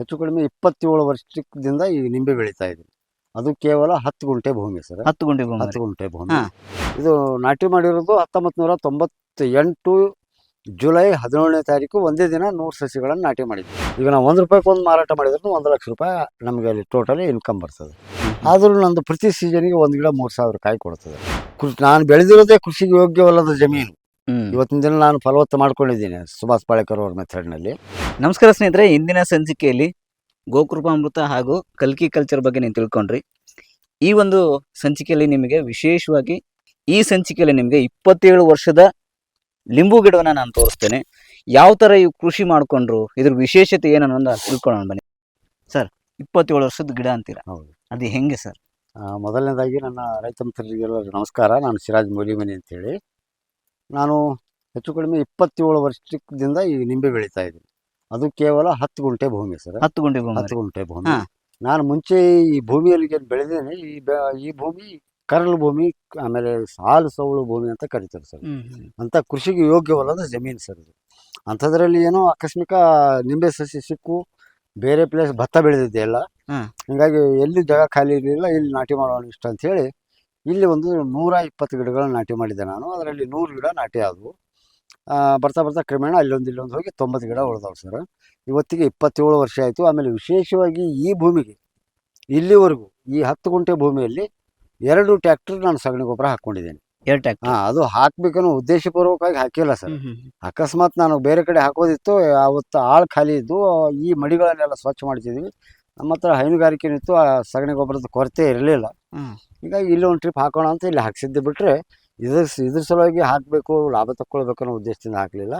ಹೆಚ್ಚು ಕಡಿಮೆ ಇಪ್ಪತ್ತೇಳು ವರ್ಷದಿಂದ ಈ ನಿಂಬೆ ಬೆಳೀತಾ ಇದ್ದೀನಿ ಅದು ಕೇವಲ ಹತ್ತು ಗುಂಟೆ ಭೂಮಿ ಸರ್. ಹತ್ತು ಗುಂಟೆ ಭೂಮಿ. ಹತ್ತು ಗುಂಟೆ ಭೂಮಿ. ಇದು ನಾಟಿ ಮಾಡಿರೋದು ಹತ್ತೊಂಬತ್ತು ನೂರ ತೊಂಬತ್ತೆಂಟು ಜುಲೈ ಹದಿನೇಳನೇ ತಾರೀಕು ಒಂದೇ ದಿನ ನೂರು ಸಸಿಗಳನ್ನು ನಾಟಿ ಮಾಡಿದ್ವಿ. ಈಗ ನಾವು ಒಂದು ರೂಪಾಯಿಗೆ ಒಂದು ಮಾರಾಟ ಮಾಡಿದ್ರು ಒಂದು ಲಕ್ಷ ರೂಪಾಯಿ ನಮಗೆ ಅಲ್ಲಿ ಟೋಟಲಿ ಇನ್ಕಮ್ ಬರ್ತದೆ. ಆದರೂ ನಂದು ಪ್ರತಿ ಸೀಸನಿಗೆ ಒಂದು ಗಿಡ ಮೂರು ಸಾವಿರ ಕಾಯಿ ಕೊಡ್ತದೆ. ಕೃಷಿ ನಾನು ಬೆಳೆದಿರೋದೇ ಕೃಷಿಗೆ ಯೋಗ್ಯವಲ್ಲದ ಜಮೀನು. ಇವತ್ತಿನ ದಿನ ನಾನು ಫಲವತ್ತು ಮಾಡ್ಕೊಂಡಿದ್ದೀನಿ ಸುಭಾಷ್ ಪಾಳೇಕರ್ ಅವ್ರ ಮೆಥಡ್ನಲ್ಲಿ ನಮಸ್ಕಾರ ಸ್ನೇಹಿತರೆ ಇಂದಿನ ಸಂಚಿಕೆಯಲ್ಲಿ ಗೋಕೃಪಾಮೃತ ಹಾಗೂ ಕಲ್ಕಿ ಕಲ್ಚರ್ ಬಗ್ಗೆ ನೀವು ತಿಳ್ಕೊಂಡ್ರಿ. ಈ ಒಂದು ಸಂಚಿಕೆಯಲ್ಲಿ ನಿಮಗೆ ವಿಶೇಷವಾಗಿ ಈ ಸಂಚಿಕೆಯಲ್ಲಿ ನಿಮಗೆ ಇಪ್ಪತ್ತೇಳು ವರ್ಷದ ಲಿಂಬು ಗಿಡವನ್ನು ನಾನು ತೋರಿಸ್ತೇನೆ. ಯಾವ ಥರ ಇವು ಕೃಷಿ ಮಾಡಿಕೊಂಡ್ರು ಇದ್ರ ವಿಶೇಷತೆ ಏನು ಅನ್ನೋದು ತಿಳ್ಕೊಳ್ಳೋಣ ಬನ್ನಿ. ಸರ್ ಇಪ್ಪತ್ತೇಳು ವರ್ಷದ ಗಿಡ ಅಂತೀರಾ? ಹೌದು. ಅದು ಹೆಂಗೆ ಸರ್? ಮೊದಲನೇದಾಗಿ ನನ್ನ ರೈತ ಮಿತ್ರರಿಗೆಲ್ಲ ನಮಸ್ಕಾರ. ನಾನು ಸಿರಾಜ್ ಮೌಲಿಮನಿ ಅಂತೇಳಿ. ನಾನು ಹೆಚ್ಚು ಕಡಿಮೆ ಇಪ್ಪತ್ತೇಳು ವರ್ಷದಿಂದ ಈ ನಿಂಬೆ ಬೆಳೀತಾ ಇದ್ದೀನಿ. ಅದು ಕೇವಲ ಹತ್ತು ಗುಂಟೆ ಭೂಮಿ ಸರ್. ಹತ್ತು ಗುಂಟೆ ಭೂಮಿ. ಹತ್ತು ಗುಂಟೆ ಭೂಮಿ. ನಾನು ಮುಂಚೆ ಈ ಭೂಮಿಯಲ್ಲಿ ಏನು ಬೆಳೆದೇನೆ ಈ ಈ ಭೂಮಿ ಕರಳು ಭೂಮಿ ಆಮೇಲೆ ಸಾಲು ಸೌಳು ಭೂಮಿ ಅಂತ ಕರೀತಾರೆ ಸರ್. ಅಂತ ಕೃಷಿಗೆ ಯೋಗ್ಯವಲ್ಲದ ಜಮೀನು ಸರ್ ಇದು. ಅಂಥದ್ರಲ್ಲಿ ಏನೋ ಆಕಸ್ಮಿಕ ನಿಂಬೆ ಸಸಿ ಸಿಕ್ಕು ಬೇರೆ ಪ್ಲೇಸ್ ಭತ್ತ ಬೆಳೆದಿದ್ದೆ ಎಲ್ಲ. ಹಿಂಗಾಗಿ ಎಲ್ಲಿ ಜಾಗ ಖಾಲಿ ಇರಲಿಲ್ಲ ಇಲ್ಲಿ ನಾಟಿ ಮಾಡೋಣ ಇಷ್ಟ ಅಂತ ಹೇಳಿ ಇಲ್ಲಿ ಒಂದು ನೂರ ಇಪ್ಪತ್ತು ಗಿಡಗಳನ್ನು ನಾಟಿ ಮಾಡಿದ್ದೆ ನಾನು. ಅದರಲ್ಲಿ ನೂರು ಗಿಡ ನಾಟಿ ಆದವು. ಬರ್ತಾ ಬರ್ತಾ ಕ್ರಮೇಣ ಅಲ್ಲೊಂದು ಇಲ್ಲೊಂದು ಹೋಗಿ ತೊಂಬತ್ತು ಗಿಡ ಉಳಿದಾವೆ ಸರ್. ಇವತ್ತಿಗೆ ಇಪ್ಪತ್ತೇಳು ವರ್ಷ ಆಯಿತು. ಆಮೇಲೆ ವಿಶೇಷವಾಗಿ ಈ ಭೂಮಿಗೆ ಇಲ್ಲಿವರೆಗೂ ಈ ಹತ್ತು ಗುಂಟೆ ಭೂಮಿಯಲ್ಲಿ ಎರಡು ಟ್ಯಾಕ್ಟರ್ ನಾನು ಸಗಣಿ ಗೊಬ್ಬರ ಹಾಕ್ಕೊಂಡಿದ್ದೇನೆ. ಎರಡು ಟ್ಯಾಕ್ಟರ್? ಹಾಂ ಅದು ಹಾಕ್ಬೇಕನ್ನೋ ಉದ್ದೇಶಪೂರ್ವಕವಾಗಿ ಹಾಕಿಲ್ಲ ಸರ್. ಅಕಸ್ಮಾತ್ ನಾನು ಬೇರೆ ಕಡೆ ಹಾಕೋದಿತ್ತು ಅವತ್ತು ಆಳು ಖಾಲಿ ಇದ್ದು ಈ ಮಡಿಗಳನ್ನೆಲ್ಲ ಸ್ವಚ್ಛ ಮಾಡ್ತಿದ್ವಿ. ನಮ್ಮ ಹತ್ರ ಹೈನುಗಾರಿಕೆ ಇತ್ತು ಆ ಸಗಣಿ ಗೊಬ್ಬರದ ಕೊರತೆ ಇರಲಿಲ್ಲ. ಹೀಗಾಗಿ ಇಲ್ಲಿ ಒಂದು ಟ್ರಿಪ್ ಹಾಕೋಣ ಅಂತ ಇಲ್ಲಿ ಹಾಕ್ಸಿದ್ದು ಬಿಟ್ಟರೆ ಇದ್ರ ಇದ್ರ ಸಲುವಾಗಿ ಹಾಕಬೇಕು ಲಾಭ ತಕ್ಕೊಳ್ಬೇಕು ಅನ್ನೋ ಉದ್ದೇಶದಿಂದ ಹಾಕಲಿಲ್ಲ.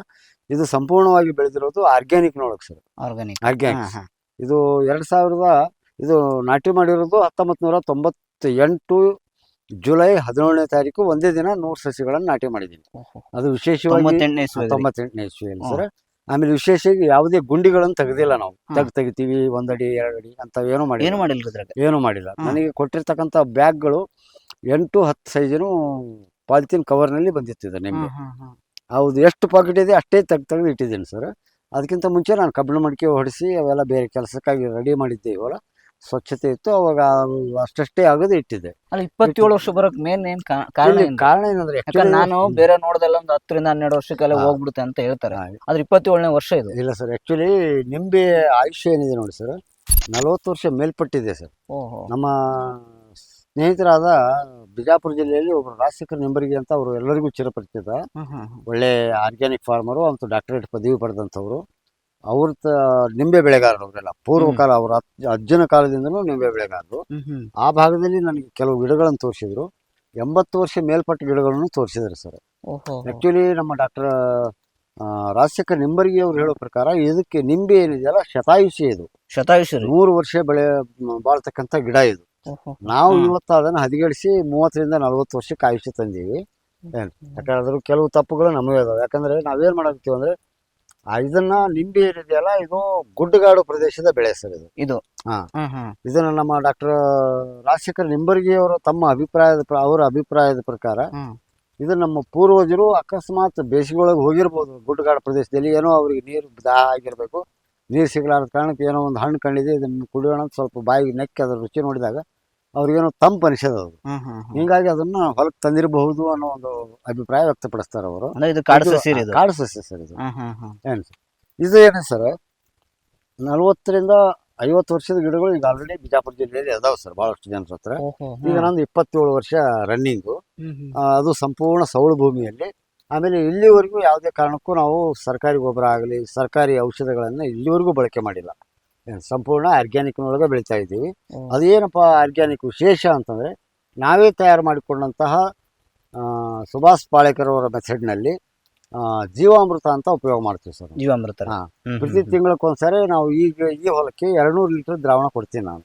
ಇದು ಸಂಪೂರ್ಣವಾಗಿ ಬೆಳೆದಿರೋದು ಆರ್ಗ್ಯಾನಿಕ್ನೊಳಗೆ ಸರ್. ಆರ್ಗ್ಯಾನಿಕ್ ಆರ್ಗ್ಯಾನಿಕ್ ಇದು ಎರಡು ಸಾವಿರದ ಇದು ನಾಟಿ ಮಾಡಿರೋದು ಹತ್ತೊಂಬತ್ತು ನೂರ ತೊಂಬತ್ತ ಎಂಟು ಜುಲೈ ಹದಿನೇಳನೇ ತಾರೀಕು ಒಂದೇ ದಿನ ನೂರು ಸಸಿಗಳನ್ನು ನಾಟಿ ಮಾಡಿದ್ದೀನಿ. ಅದು ವಿಶೇಷವಾಗಿ ತೊಂಬತ್ತೆಂಟನೇ ಇಸ್ವಿ ತೊಂಬತ್ತೆಂಟನೇ ಇಸ್ವಿಯಲ್ಲಿ. ಸರ್. ಆಮೇಲೆ ವಿಶೇಷ ಯಾವುದೇ ಗುಂಡಿಗಳನ್ನು ತೆಗೆದಿಲ್ಲ ನಾವು. ತೆಗ್ ತೆಗಿತೀವಿ ಒಂದಡಿ ಎರಡಡಿ ಅಂತ ಏನೂ ಏನು ಮಾಡಿಲ್ಲ ಇದ್ರಾಗ. ಏನೂ ಮಾಡಿಲ್ಲ. ಹ್ಮ್. ನನಗೆ ಕೊಟ್ಟಿರ್ತಕ್ಕಂಥ ಬ್ಯಾಗ್ಗಳು ಎಂಟು ಹತ್ತು ಸೈಜಿನ ಪಾಲಿಥೀನ್ ಕವರ್ನಲ್ಲಿ ಬಂದಿತ್ತು ನಿಮಗೆ. ಹೌದು ಎಷ್ಟು ಪಾಕೆಟ್ ಇದೆ ಅಷ್ಟೇ ತೆಗ್ದು ತೆಗೆದು ಇಟ್ಟಿದ್ದೀನಿ ಸರ್. ಅದಕ್ಕಿಂತ ಮುಂಚೆ ನಾನು ಕಬ್ಬಿಣ ಮಡಿಕೆ ಹೊಡಿಸಿ ಅವೆಲ್ಲ ಬೇರೆ ಕೆಲಸಕ್ಕಾಗಿ ರೆಡಿ ಮಾಡಿದ್ದೆ ಇವೆಲ್ಲ ಸ್ವಚ್ಛತೆ ಇತ್ತು ಅವಾಗ ಅಷ್ಟಷ್ಟೇ ಆಗೋದು ಇಟ್ಟಿದೆ ಅಲ್ಲ ಇಪ್ಪತ್ತೇಳು ವರ್ಷ ಬರೋಕ್ ಮೇನ್ ಏನ್ ಕಾ- ಕಾರಣ ಇಲ್ಲಿ ಏನು? ಕಾರಣ ಏನಂದ್ರೆ ಯಾಕಂದ್ರೆ actually- ನಾನು ಬೇರೆ ನೋಡ್ದೆಲ್ಲ ಒಂದು ಹತ್ತರಿಂದ ಹನ್ನೆರಡು ವರ್ಷಕ್ಕೆಲ್ಲ ಹಾ. ಹೋಗ್ಬಿಡುತ್ತೆ ಅಂತ ಹೇಳ್ತಾರೆ. ಹಾ, ಆದ್ರೆ ಇಪ್ಪತ್ತೇಳನೇ ವರ್ಷ ಇದು. ಇಲ್ಲ ಸರ್ ಆ್ಯಕ್ಚುಲಿ ನಿಂಬೆ ಆಯುಷ್ಯ ಏನಿದೆ ನೋಡಿ ಸರ್ ನಲವತ್ತು ವರ್ಷ ಮೇಲ್ಪಟ್ಟಿದೆ ಸರ್ ಓಹೋ. ನಮ್ಮ ಸ್ನೇಹಿತರಾದ ಬಿಜಾಪುರ ಜಿಲ್ಲೆಯಲ್ಲಿ ಒಬ್ಬರು ರಾಜಶೇಖರ್ ನಿಂಬರಿಗೆ ಅಂತ ಅವರು ಎಲ್ಲರಿಗೂ ಚಿರಪರಿಚಿತ. ಹ್ಮ್ ಹ್ಮ್ ಹ್ಮ್. ಒಳ್ಳೆ ಆರ್ಗ್ಯಾನಿಕ್ ಫಾರ್ಮರು ಅಂತ ಡಾಕ್ಟರೇಟ್ ಪದವಿ ಪಡೆದಂಥವ್ರು. ಅವ್ರ ತ ನಿಂಬೆ ಬೆಳೆಗಾರರು ಅವರೆಲ್ಲ. ಪೂರ್ವಕಾಲ ಅವ್ರ ಅಜ್ಜ ಅಜ್ಜನ ಕಾಲದಿಂದಲೂ ನಿಂಬೆ ಬೆಳೆಗಾರರು. ಆ ಭಾಗದಲ್ಲಿ ನನಗೆ ಕೆಲವು ಗಿಡಗಳನ್ನು ತೋರಿಸಿದ್ರು. ಎಂಬತ್ತು ವರ್ಷ ಮೇಲ್ಪಟ್ಟ ಗಿಡಗಳನ್ನು ತೋರಿಸಿದ್ರು ಸರ್. ಆಕ್ಚುಲಿ ನಮ್ಮ ಡಾಕ್ಟರ್ ರಾಜಶೇಖರ್ ನಿಂಬರ್ಗಿ ಅವ್ರು ಹೇಳೋ ಪ್ರಕಾರ ಇದಕ್ಕೆ ನಿಂಬೆ ಏನಿದೆಯಲ್ಲ ಶತಾಯುಷಿ ಇದು. ಶತಾಯುಷಿ ನೂರು ವರ್ಷ ಬೆಳೆ ಬಾಳ್ತಕ್ಕಂಥ ಗಿಡ ಇದು. ನಾವು. ಇವತ್ತು ಅದನ್ನು ಹದಿಗೆಡಿಸಿ ಮೂವತ್ತರಿಂದ ನಲವತ್ತು ವರ್ಷಕ್ಕೆ ಆಯುಷ್ಯ ತಂದೀವಿ. ಯಾಕಂದ್ರೆ ಅದ್ರ ಕೆಲವು ತಪ್ಪುಗಳು ನಮಗೆ ಅದಾವೆ ಯಾಕಂದ್ರೆ ನಾವೇನ್ ಮಾಡಾಕತ್ತೀವಿ ಅಂದ್ರೆ ಆ ಇದನ್ನ ನಿಂಬೆ ಏನಿದೆಯಲ್ಲ ಇದು ಗುಡ್ಡಗಾಡು ಪ್ರದೇಶದ ಬೆಳೆ ಸರ್ ಇದು. ಇದು. ಹಾ. ಇದನ್ನ ನಮ್ಮ ಡಾಕ್ಟರ್ ರಾಜಶೇಖರ್ ನಿಂಬರ್ಗಿ ಅವರು ತಮ್ಮ ಅಭಿಪ್ರಾಯದ ಪ್ರ- ಅವರ ಅಭಿಪ್ರಾಯದ ಪ್ರಕಾರ. ಇದು ನಮ್ಮ ಪೂರ್ವಜರು ಅಕಸ್ಮಾತ್ ಬೇಸಿಗೆ ಹೋಗಿರ್ಬೋದು ಗುಡ್ಡಗಾಡು ಪ್ರದೇಶದಲ್ಲಿ. ಏನೋ ಅವ್ರಿಗೆ ನೀರು ದಾಹ ಆಗಿರ್ಬೇಕು. ನೀರು ಸಿಗಲಾರದ ಕಾರಣಕ್ಕೆ ಏನೋ ಒಂದು ಹಣ್ಣು ಕಂಡಿದೆ ಇದನ್ನು ಕುಡಿಯೋಣ ಅಂತ ಸ್ವಲ್ಪ ಬಾಯಿಗೆ ನೆಕ್ಕಿ ಅದ್ರ ರುಚಿ ನೋಡಿದಾಗ. ಅವ್ರಿಗೇನೋ ತಂಪು ಅನಿಸೋದು ಅದು. ಹಿಂಗಾಗಿ ಅದನ್ನ ಹೊಲಕ್ ತಂದಿರಬಹುದು ಅನ್ನೋ ಒಂದು ಅಭಿಪ್ರಾಯ ವ್ಯಕ್ತಪಡಿಸ್ತಾರೆ ಅವರು. ಅಂದ್ರೆ ಇದು ಕಾಡು ಇದು? ಸಸ್ಯ ಸರ್ ಇದು. ಏನು ಸರ್? ಇದು ಏನು ಸರ್? ನಲವತ್ತರಿಂದ ಐವತ್ತು ವರ್ಷದ ಗಿಡಗಳು ಈಗ ಆಲ್ರೆಡಿ ಬಿಜಾಪುರ ಜಿಲ್ಲೆಯಲ್ಲಿ ಅದಾವೆ ಸರ್ ಭಾಳಷ್ಟು ಜನರ ಹತ್ರ. ಈಗ. ನಂದು ಇಪ್ಪತ್ತೇಳು ವರ್ಷ ರನ್ನಿಂಗು. ಅದು ಸಂಪೂರ್ಣ ಸೌಳು ಭೂಮಿಯಲ್ಲಿ. ಆಮೇಲೆ ಇಲ್ಲಿವರೆಗೂ ಯಾವುದೇ ಕಾರಣಕ್ಕೂ ನಾವು ಸರ್ಕಾರಿ ಗೊಬ್ಬರ ಆಗಲಿ ಸರ್ಕಾರಿ ಔಷಧಗಳನ್ನು ಇಲ್ಲಿವರೆಗೂ ಬಳಕೆ ಮಾಡಿಲ್ಲ. ಸಂಪೂರ್ಣ ಆರ್ಗ್ಯಾನಿಕ್ನೊಳಗೆ ಬೆಳೀತಾ ಇದ್ದೀವಿ. ಅದೇನಪ್ಪ ಆರ್ಗ್ಯಾನಿಕ್ ವಿಶೇಷ ಅಂತಂದರೆ ನಾವೇ ತಯಾರು ಮಾಡಿಕೊಂಡಂತಹ ಸುಭಾಷ್ ಪಾಳೇಕರ್ ಅವರ ಮೆಥಡ್ನಲ್ಲಿ ಜೀವಾಮೃತ ಅಂತ ಉಪಯೋಗ ಮಾಡ್ತೀವಿ ಸರ್ ಜೀವಾಮೃತ ಹಾ. ಪ್ರತಿ ತಿಂಗಳಕ್ಕೊಂದ್ಸರಿ ನಾವು ಈಗ ಈ ಹೊಲಕ್ಕೆ ಎರಡ್ನೂರು ಲೀಟರ್ ದ್ರಾವಣ ಕೊಡ್ತೀನಿ ನಾನು.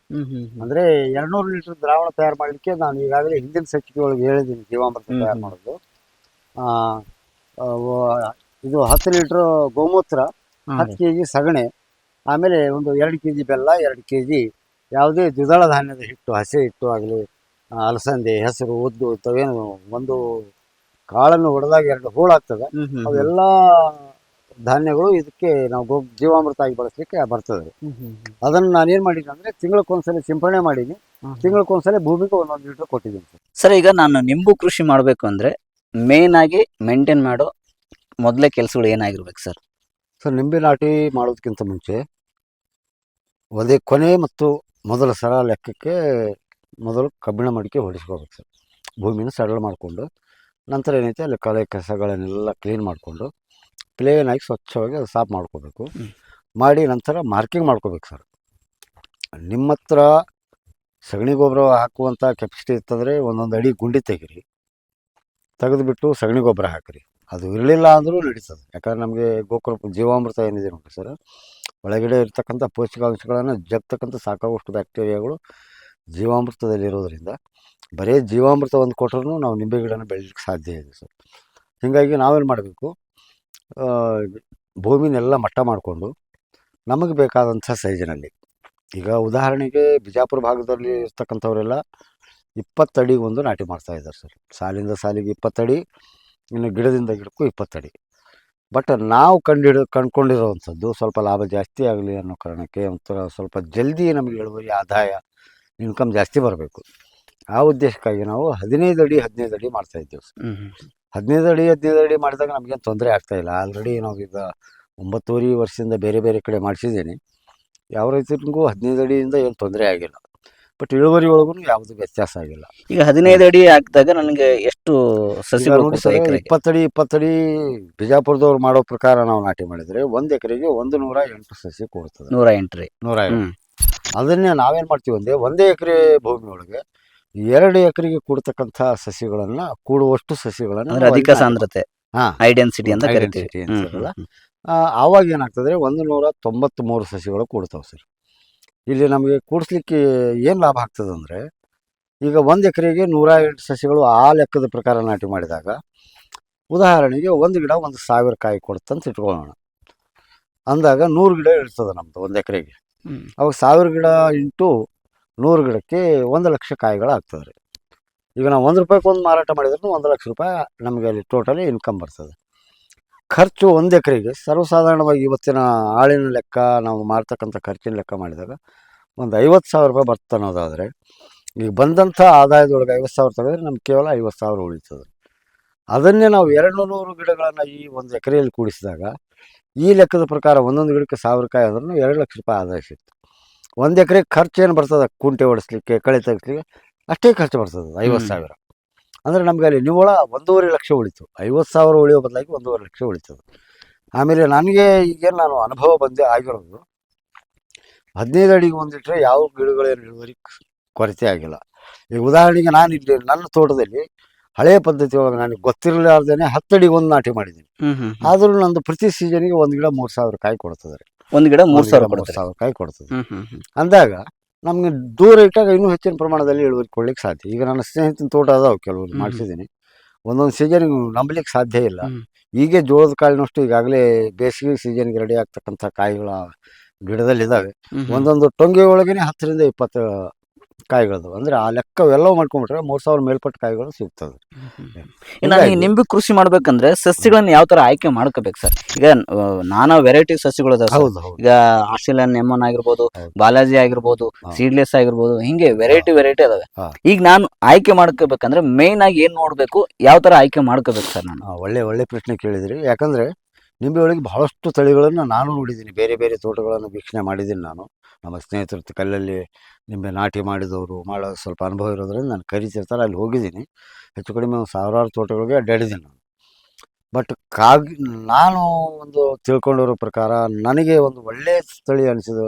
ಅಂದ್ರೆ ಎರಡ್ನೂರು ಲೀಟರ್ ದ್ರಾವಣ ತಯಾರು ಮಾಡಲಿಕ್ಕೆ ನಾನು ಈಗಾಗಲೇ ಹಿಂದಿನ ಸಚಿವ ಒಳಗೆ ಹೇಳಿದ್ದೀನಿ ಜೀವಾಮೃತ ತಯಾರು ಮಾಡೋದು ಇದು ಹತ್ತು ಲೀಟರ್ ಗೋಮೂತ್ರ ಹತ್ತು. ಕೆ ಜಿ ಸಗಣಿ ಆಮೇಲೆ ಒಂದು ಎರಡು ಕೆ ಜಿ ಬೆಲ್ಲ ಎರಡು ಕೆ ಜಿ ಯಾವುದೇ ದ್ವಿದಳ ಧಾನ್ಯದ ಹಿಟ್ಟು ಹಸಿ ಹಿಟ್ಟು ಆಗಲಿ ಅಲಸಂದೆ ಹೆಸರು ಉದ್ದು ತವೇನು ಒಂದು ಕಾಳನ್ನು ಹೊಡೆದಾಗ ಎರಡು ಹೋಳಾಗ್ತದೆ. ಅವೆಲ್ಲ ಧಾನ್ಯಗಳು ಇದಕ್ಕೆ ನಾವು ಗೋ ಜೀವಾಮೃತ ಆಗಿ ಬಳಸಲಿಕ್ಕೆ ಬರ್ತದೆ ಅದನ್ನು ನಾನೇನು ಮಾಡಿದ್ದೀನಿ ಅಂದರೆ ತಿಂಗಳಕ್ಕೊಂದ್ಸಲ ಸಿಂಪಡಣೆ ಮಾಡೀನಿ. ತಿಂಗಳಕ್ಕೊಂದ್ಸಲ ಭೂಮಿಗೆ ಒಂದೊಂದು ಲೀಟ್ರ್ ಕೊಟ್ಟಿದ್ದೀನಿ ಸರ್. ಸರ್ ಈಗ ನಾನು ನಿಂಬು ಕೃಷಿ ಮಾಡಬೇಕು ಅಂದರೆ ಮೇನ್ ಆಗಿ ಮೇಂಟೈನ್ ಮಾಡೋ ಮೊದಲೇ ಕೆಲಸಗಳು ಏನಾಗಿರ್ಬೇಕು ಸರ್? ಸರ್ ನಿಂಬೆ ನಾಟಿ ಮಾಡೋದಕ್ಕಿಂತ ಮುಂಚೆ ಒಂದೇ ಕೊನೆ ಮತ್ತು ಮೊದಲ ಸರ ಲೆಕ್ಕಕ್ಕೆ ಮೊದಲು ಕಬ್ಬಿಣ ಮಡಿಕೆ ಹೊಡಿಸ್ಕೋಬೇಕು ಸರ್. ಭೂಮಿನ ಸಡಲ ಮಾಡಿಕೊಂಡು ನಂತರ ಏನೈತೆ ಅಲ್ಲಿ ಕಳೆ ಕಸಗಳನ್ನೆಲ್ಲ ಕ್ಲೀನ್ ಮಾಡಿಕೊಂಡು ಪ್ಲೇನ್ ಆಗಿ ಸ್ವಚ್ಛವಾಗಿ ಅದು ಸಾಫ್ ಮಾಡ್ಕೋಬೇಕು. ಮಾಡಿ ನಂತರ ಮಾರ್ಕಿಂಗ್ ಮಾಡ್ಕೋಬೇಕು ಸರ್. ನಿಮ್ಮ ಹತ್ರ ಸಗಣಿ ಗೊಬ್ಬರ ಹಾಕುವಂಥ ಕೆಪಾಸಿಟಿ ಇತ್ತಂದರೆ ಒಂದೊಂದು ಅಡಿ ಗುಂಡಿ ತೆಗೀರಿ. ತೆಗೆದುಬಿಟ್ಟು ಸಗಣಿ ಗೊಬ್ಬರ ಹಾಕಿರಿ. ಅದು ಇರಲಿಲ್ಲ ಅಂದರೂ ನಡೀತದೆ. ಯಾಕಂದ್ರೆ ನಮಗೆ ಗೋಕುಲ ಜೀವಾಮೃತ ಏನಿದೆ ನೋಡಿ ಸರ್. ಒಳಗಡೆ ಇರ್ತಕ್ಕಂಥ ಪೋಷಕಾಂಶಗಳನ್ನು ಜಗ್ತಕ್ಕಂಥ ಸಾಕಾಗುವಷ್ಟು ಬ್ಯಾಕ್ಟೀರಿಯಾಗಳು ಜೀವಾಮೃತದಲ್ಲಿ ಇರೋದ್ರಿಂದ ಬರೀ ಜೀವಾಮೃತ ಒಂದು ಕೊಟ್ಟರು ನಾವು ನಿಂಬೆ ಗಿಡನ ಬೆಳೀಲಿಕ್ಕೆ ಸಾಧ್ಯ ಇದೆ ಸರ್. ಹೀಗಾಗಿ ನಾವೇನು ಮಾಡಬೇಕು ಭೂಮಿನೆಲ್ಲ ಮಟ್ಟ ಮಾಡಿಕೊಂಡು ನಮಗೆ ಬೇಕಾದಂಥ ಸೈಜಿನಲ್ಲಿ, ಈಗ ಉದಾಹರಣೆಗೆ ಬಿಜಾಪುರ ಭಾಗದಲ್ಲಿ ಇರ್ತಕ್ಕಂಥವರೆಲ್ಲ ಇಪ್ಪತ್ತಡಿಗೊಂದು ನಾಟಿ ಮಾಡ್ತಾ ಇದ್ದಾರೆ ಸರ್. ಸಾಲಿಂದ ಸಾಲಿಗೆ ಇಪ್ಪತ್ತಡಿ, ಇನ್ನು ಗಿಡದಿಂದ ಗಿಡಕ್ಕೂ ಇಪ್ಪತ್ತಡಿ. ಬಟ್ ನಾವು ಕಂಡಿಡ ಕಂಡುಕೊಂಡಿರುವಂಥದ್ದು ಸ್ವಲ್ಪ ಲಾಭ ಜಾಸ್ತಿ ಆಗಲಿ ಅನ್ನೋ ಕಾರಣಕ್ಕೆ ಒಂಥರ ಸ್ವಲ್ಪ ಜಲ್ದಿ ನಮಗೆ ಇಳುವರಿ ಆದಾಯ ಇನ್ಕಮ್ ಜಾಸ್ತಿ ಬರಬೇಕು. ಆ ಉದ್ದೇಶಕ್ಕಾಗಿ ನಾವು ಹದಿನೈದು ಅಡಿ ಹದಿನೈದು ಅಡಿ ಮಾಡ್ತಾ ಇದ್ದೇವೆ ಸರ್. ಹದಿನೈದು ಅಡಿ ಹದಿನೈದು ಅಡಿ ಮಾಡಿದಾಗ ನಮಗೇನು ತೊಂದರೆ ಆಗ್ತಾ ಇಲ್ಲ. ಆಲ್ರೆಡಿ ನಾವೀಗ ಒಂಬತ್ತೂವರೆ ವರ್ಷದಿಂದ ಬೇರೆ ಬೇರೆ ಕಡೆ ಮಾಡಿಸಿದ್ದೀನಿ. ಯಾವ ರೈತರಿಗೂ ಹದಿನೈದು ಅಡಿಯಿಂದ ಏನು ತೊಂದರೆ ಆಗಿಲ್ಲ. ಬಟ್ ಇಳುವರಿ ಒಳಗೂ ಯಾವುದು ವ್ಯತ್ಯಾಸ ಆಗಿಲ್ಲ. ಈಗ ಹದಿನೈದು ಅಡಿ ಹಾಕಿದಾಗ ನನಗೆ ಎಷ್ಟು ಸಸಿ ಈಗ ನೋಡಿ ಸರ್ ಇಪ್ಪತ್ತಡಿ ಇಪ್ಪತ್ತಡಿ ಬಿಜಾಪುರದವ್ರು ಮಾಡೋ ಪ್ರಕಾರ ನಾವು ನಾಟಿ ಮಾಡಿದ್ರೆ ಒಂದ್ ಎಕರೆಗೆ ಒಂದು ನೂರ ಎಂಟು ಸಸಿ ಕೊಡ್ತದೆ. ನೂರ ಎಂಟು ರೀ ನೂರ ಹ್ಮ್. ಅದನ್ನೇ ನಾವೇನ್ ಮಾಡ್ತೀವಿ ಅಂದರೆ ಒಂದೇ ಎಕರೆ ಭೂಮಿ ಒಳಗೆ ಎರಡು ಎಕರೆಗೆ ಕೂಡ್ತಕ್ಕಂಥ ಸಸಿಗಳನ್ನ ಕೂಡುವಷ್ಟು ಸಸಿಗಳನ್ನ ಅಂದ್ರೆ ನಾವು ಅಧಿಕ ಅಲ್ಲಿ ಸಾಂದ್ರತೆ. ಹಾ. ಐಡೆನ್ಸಿಟಿ ಅಂತ High ಕರಿತೀವಿ. density ಹ್ಮ್, ಅಂತಾರಲ್ಲ. ಹ್ಮ್, ಆ, ಆವಾಗ ಏನಾಗ್ತದೆ ಒಂದು ನೂರ ಸಸಿಗಳು ಕೂಡ್ತಾವೆ ಸರ್. ಇಲ್ಲಿ ನಮಗೆ ಕೂಡಿಸ್ಲಿಕ್ಕೆ ಏನು ಲಾಭ ಆಗ್ತದೆ ಅಂದರೆ ಈಗ ಒಂದು ಎಕರೆಗೆ ನೂರ ಎಂಟು ಸಸಿಗಳು ಆ ಲೆಕ್ಕದ ಪ್ರಕಾರ ನಾಟಿ ಮಾಡಿದಾಗ ಉದಾಹರಣೆಗೆ ಒಂದು ಗಿಡ ಒಂದು ಸಾವಿರ ಕಾಯಿ ಕೊಡುತ್ತಂತ ಇಟ್ಕೊಳ್ಳೋಣ. ಅಂದಾಗ ನೂರು ಗಿಡ ಇರ್ತದೆ ನಮ್ಮದು ಒಂದು ಎಕರೆಗೆ. ಅವಾಗ ಸಾವಿರ ಗಿಡ ಇಂಟು ನೂರು ಗಿಡಕ್ಕೆ ಒಂದು ಲಕ್ಷ ಕಾಯಿಗಳು ಆಗ್ತದೆ ರೀ. ಈಗ ನಾವು ಒಂದು ರೂಪಾಯಿಗೆ ಒಂದು ಮಾರಾಟ ಮಾಡಿದ್ರೂ ಒಂದು ಲಕ್ಷ ರೂಪಾಯಿ ನಮಗೆ ಅಲ್ಲಿ ಟೋಟಲಿ ಇನ್ಕಮ್ ಬರ್ತದೆ. ಖರ್ಚು ಒಂದು ಎಕರೆಗೆ ಸರ್ವಸಾಧಾರಣವಾಗಿ ಇವತ್ತಿನ ಆಳಿನ ಲೆಕ್ಕ ನಾವು ಮಾಡ್ತಕ್ಕಂಥ ಖರ್ಚಿನ ಲೆಕ್ಕ ಮಾಡಿದಾಗ ಒಂದು ಐವತ್ತು ಸಾವಿರ ರೂಪಾಯಿ ಬರ್ತ ಅನ್ನೋದಾದರೆ ಈಗ ಬಂದಂಥ ಆದಾಯದೊಳಗೆ ಐವತ್ತು ಸಾವಿರ ತೆಗೆದ್ರೆ ನಮ್ಗೆ ಕೇವಲ ಐವತ್ತು ಸಾವಿರ ಉಳಿತದೆ. ಅದನ್ನೇ ನಾವು ಎರಡು ನೂರು ಗಿಡಗಳನ್ನು ಈ ಒಂದು ಎಕರೆಯಲ್ಲಿ ಕೂಡಿಸಿದಾಗ ಈ ಲೆಕ್ಕದ ಪ್ರಕಾರ ಒಂದೊಂದು ಗಿಡಕ್ಕೆ ಸಾವಿರ ರೂಪಾಯಿ ಆದ್ರೂ ಎರಡು ಲಕ್ಷ ರೂಪಾಯಿ ಆದಾಯ ಸಿಕ್ತು. ಒಂದು ಎಕರೆ ಖರ್ಚು ಏನು ಬರ್ತದೆ ಕುಂಟೆ ಹೊಡಿಸ್ಲಿಕ್ಕೆ ಕಳೆ ತೆಗಿಸ್ಲಿಕ್ಕೆ ಅಷ್ಟೇ ಖರ್ಚು ಬರ್ತದೆ ಐವತ್ತು ಸಾವಿರ. ಅಂದರೆ ನಮಗೆ ಅಲ್ಲಿ ನಿವ್ವಳ ಒಂದೂವರೆ ಲಕ್ಷ ಉಳಿತು. ಐವತ್ತು ಸಾವಿರ ಉಳಿಯೋ ಬದಲಾಗಿ ಒಂದೂವರೆ ಲಕ್ಷ ಉಳಿತದೆ. ಆಮೇಲೆ ನನಗೆ ಈಗೇನು ನಾನು ಅನುಭವ ಬಂದೆ ಆಗಿರೋದು ಹದಿನೈದು ಅಡಿಗೆ ಒಂದಿಟ್ರೆ ಯಾವ ಗಿಡಗಳೇನು ಇಳುವರಿ ಕೊರತೆ ಆಗಿಲ್ಲ. ಈಗ ಉದಾಹರಣೆಗೆ ನಾನು ಇಲ್ಲಿ ನನ್ನ ತೋಟದಲ್ಲಿ ಹಳೆಯ ಪದ್ಧತಿ ಒಳಗೆ ನನಗೆ ಗೊತ್ತಿರಲಾರ್ದೇನೆ ಹತ್ತಡಿಗೆ ಒಂದು ನಾಟಿ ಮಾಡಿದ್ದೀನಿ. ಆದರೂ. ನಂದು ಪ್ರತಿ ಸೀಸನ್ಗೆ ಒಂದು ಗಿಡ ಮೂರು ಸಾವಿರ ಕಾಯಿ ಕೊಡ್ತದೆ ಒಂದು ಗಿಡ ಮೂರು ಸಾವಿರ ಗಿಡ ಸಾವಿರ ಕಾಯಿ ಕೊಡ್ತದೆ. ಅಂದಾಗ ನಮ್ಗೆ ದೂರ ಇಟ್ಟಾಗ ಇನ್ನೂ ಹೆಚ್ಚಿನ ಪ್ರಮಾಣದಲ್ಲಿ ಇಳುವರಿ ಕೊಡ್ಲಿಕ್ಕೆ ಸಾಧ್ಯ. ಈಗ ನನ್ನ ಸ್ನೇಹಿತನ ತೋಟ ಅದಾವೆ ಕೆಲವರು. ಮಾಡಿಸಿದ್ದೀನಿ. ಒಂದೊಂದು ಸೀಸನ್ ನಂಬಲಿಕ್ಕೆ ಸಾಧ್ಯ ಇಲ್ಲ. ಈಗ ಜೋಳದ ಕಾಳಿನಷ್ಟು ಈಗಾಗಲೇ ಬೇಸಿಗೆ ಸೀಸನ್ಗೆ ರೆಡಿ ಆಗ್ತಕ್ಕಂಥ ಕಾಯಿಗಳ ಗಿಡದಲ್ಲಿದ್ದಾವೆ. ಒಂದೊಂದು ಟೊಂಗೆ ಒಳಗೇನೆ ಹತ್ತರಿಂದ ಇಪ್ಪತ್ತು ಕಾಯಿಗಳದು ಅಂದ್ರೆ ಆ ಲೆಕ್ಕ ಎಲ್ಲವೂ ಮಾಡ್ಕೊಂಡ್ಬಿಟ್ರೆ ಮೂರು ಸಾವಿರ ಮೇಲ್ಪಟ್ಟ ಕಾಯಿಗಳು ಸಿಗ್ತದೆ. ಇನ್ನ ಈ ನಿಂಬೆ ಕೃಷಿ ಮಾಡ್ಬೇಕಂದ್ರೆ ಸಸ್ಯಗಳನ್ನ ಯಾವ ತರ ಆಯ್ಕೆ ಮಾಡ್ಕೋಬೇಕು ಸರ್? ಈಗ ನಾನಾ ವೆರೈಟಿ ಸಸ್ಯಗಳು ಹೌದು ಈಗ ಆಸ್ಟ್ರೇಲಿಯನ್ ನೆಮ್ಮನ್ ಆಗಿರ್ಬೋದು ಬಾಲಾಜಿ ಆಗಿರ್ಬೋದು ಸೀಡ್ಲೆಸ್ ಆಗಿರ್ಬೋದು ಹಿಂಗೆ ವೆರೈಟಿ ವೆರೈಟಿ ಅದಾವೆ. ಈಗ ನಾನು ಆಯ್ಕೆ ಮಾಡ್ಕೋಬೇಕಂದ್ರೆ ಮೇನ್ ಆಗಿ ಏನ್ ನೋಡ್ಬೇಕು ಯಾವ ತರ ಆಯ್ಕೆ ಮಾಡ್ಕೋಬೇಕು ಸರ್ ನಾನು? ಒಳ್ಳೆ ಒಳ್ಳೆ ಪ್ರಶ್ನೆ ಕೇಳಿದ್ರಿ. ಯಾಕಂದ್ರೆ ನಿಂಬೆ ಒಳಗೆ ಬಹಳಷ್ಟು ತಳಿಗಳನ್ನು ನಾನು ನೋಡಿದ್ದೀನಿ. ಬೇರೆ ಬೇರೆ ತೋಟಗಳನ್ನು ವೀಕ್ಷಣೆ ಮಾಡಿದ್ದೀನಿ ನಾನು. ನಮ್ಮ ಸ್ನೇಹಿತರ ಕಲ್ಲಲ್ಲಿ ನಿಂಬೆ ನಾಟಿ ಮಾಡಿದವರು ಮಾಡೋ ಸ್ವಲ್ಪ ಅನುಭವ ಇರೋದ್ರಿಂದ ನಾನು ಕರಿತಿರ್ತಾರೆ, ಅಲ್ಲಿ ಹೋಗಿದ್ದೀನಿ. ಹೆಚ್ಚು ಕಡಿಮೆ ಒಂದು ಸಾವಿರಾರು ತೋಟಗಳಿಗೆ ಅಡ್ಡಾಡಿದ್ದೀನಿ ನಾನು. ಬಟ್ ಕಾಗ್, ನಾನು ಒಂದು ತಿಳ್ಕೊಂಡಿರೋ ಪ್ರಕಾರ ನನಗೆ ಒಂದು ಒಳ್ಳೆಯ ಸ್ಥಳೀಯ ಅನಿಸಿದ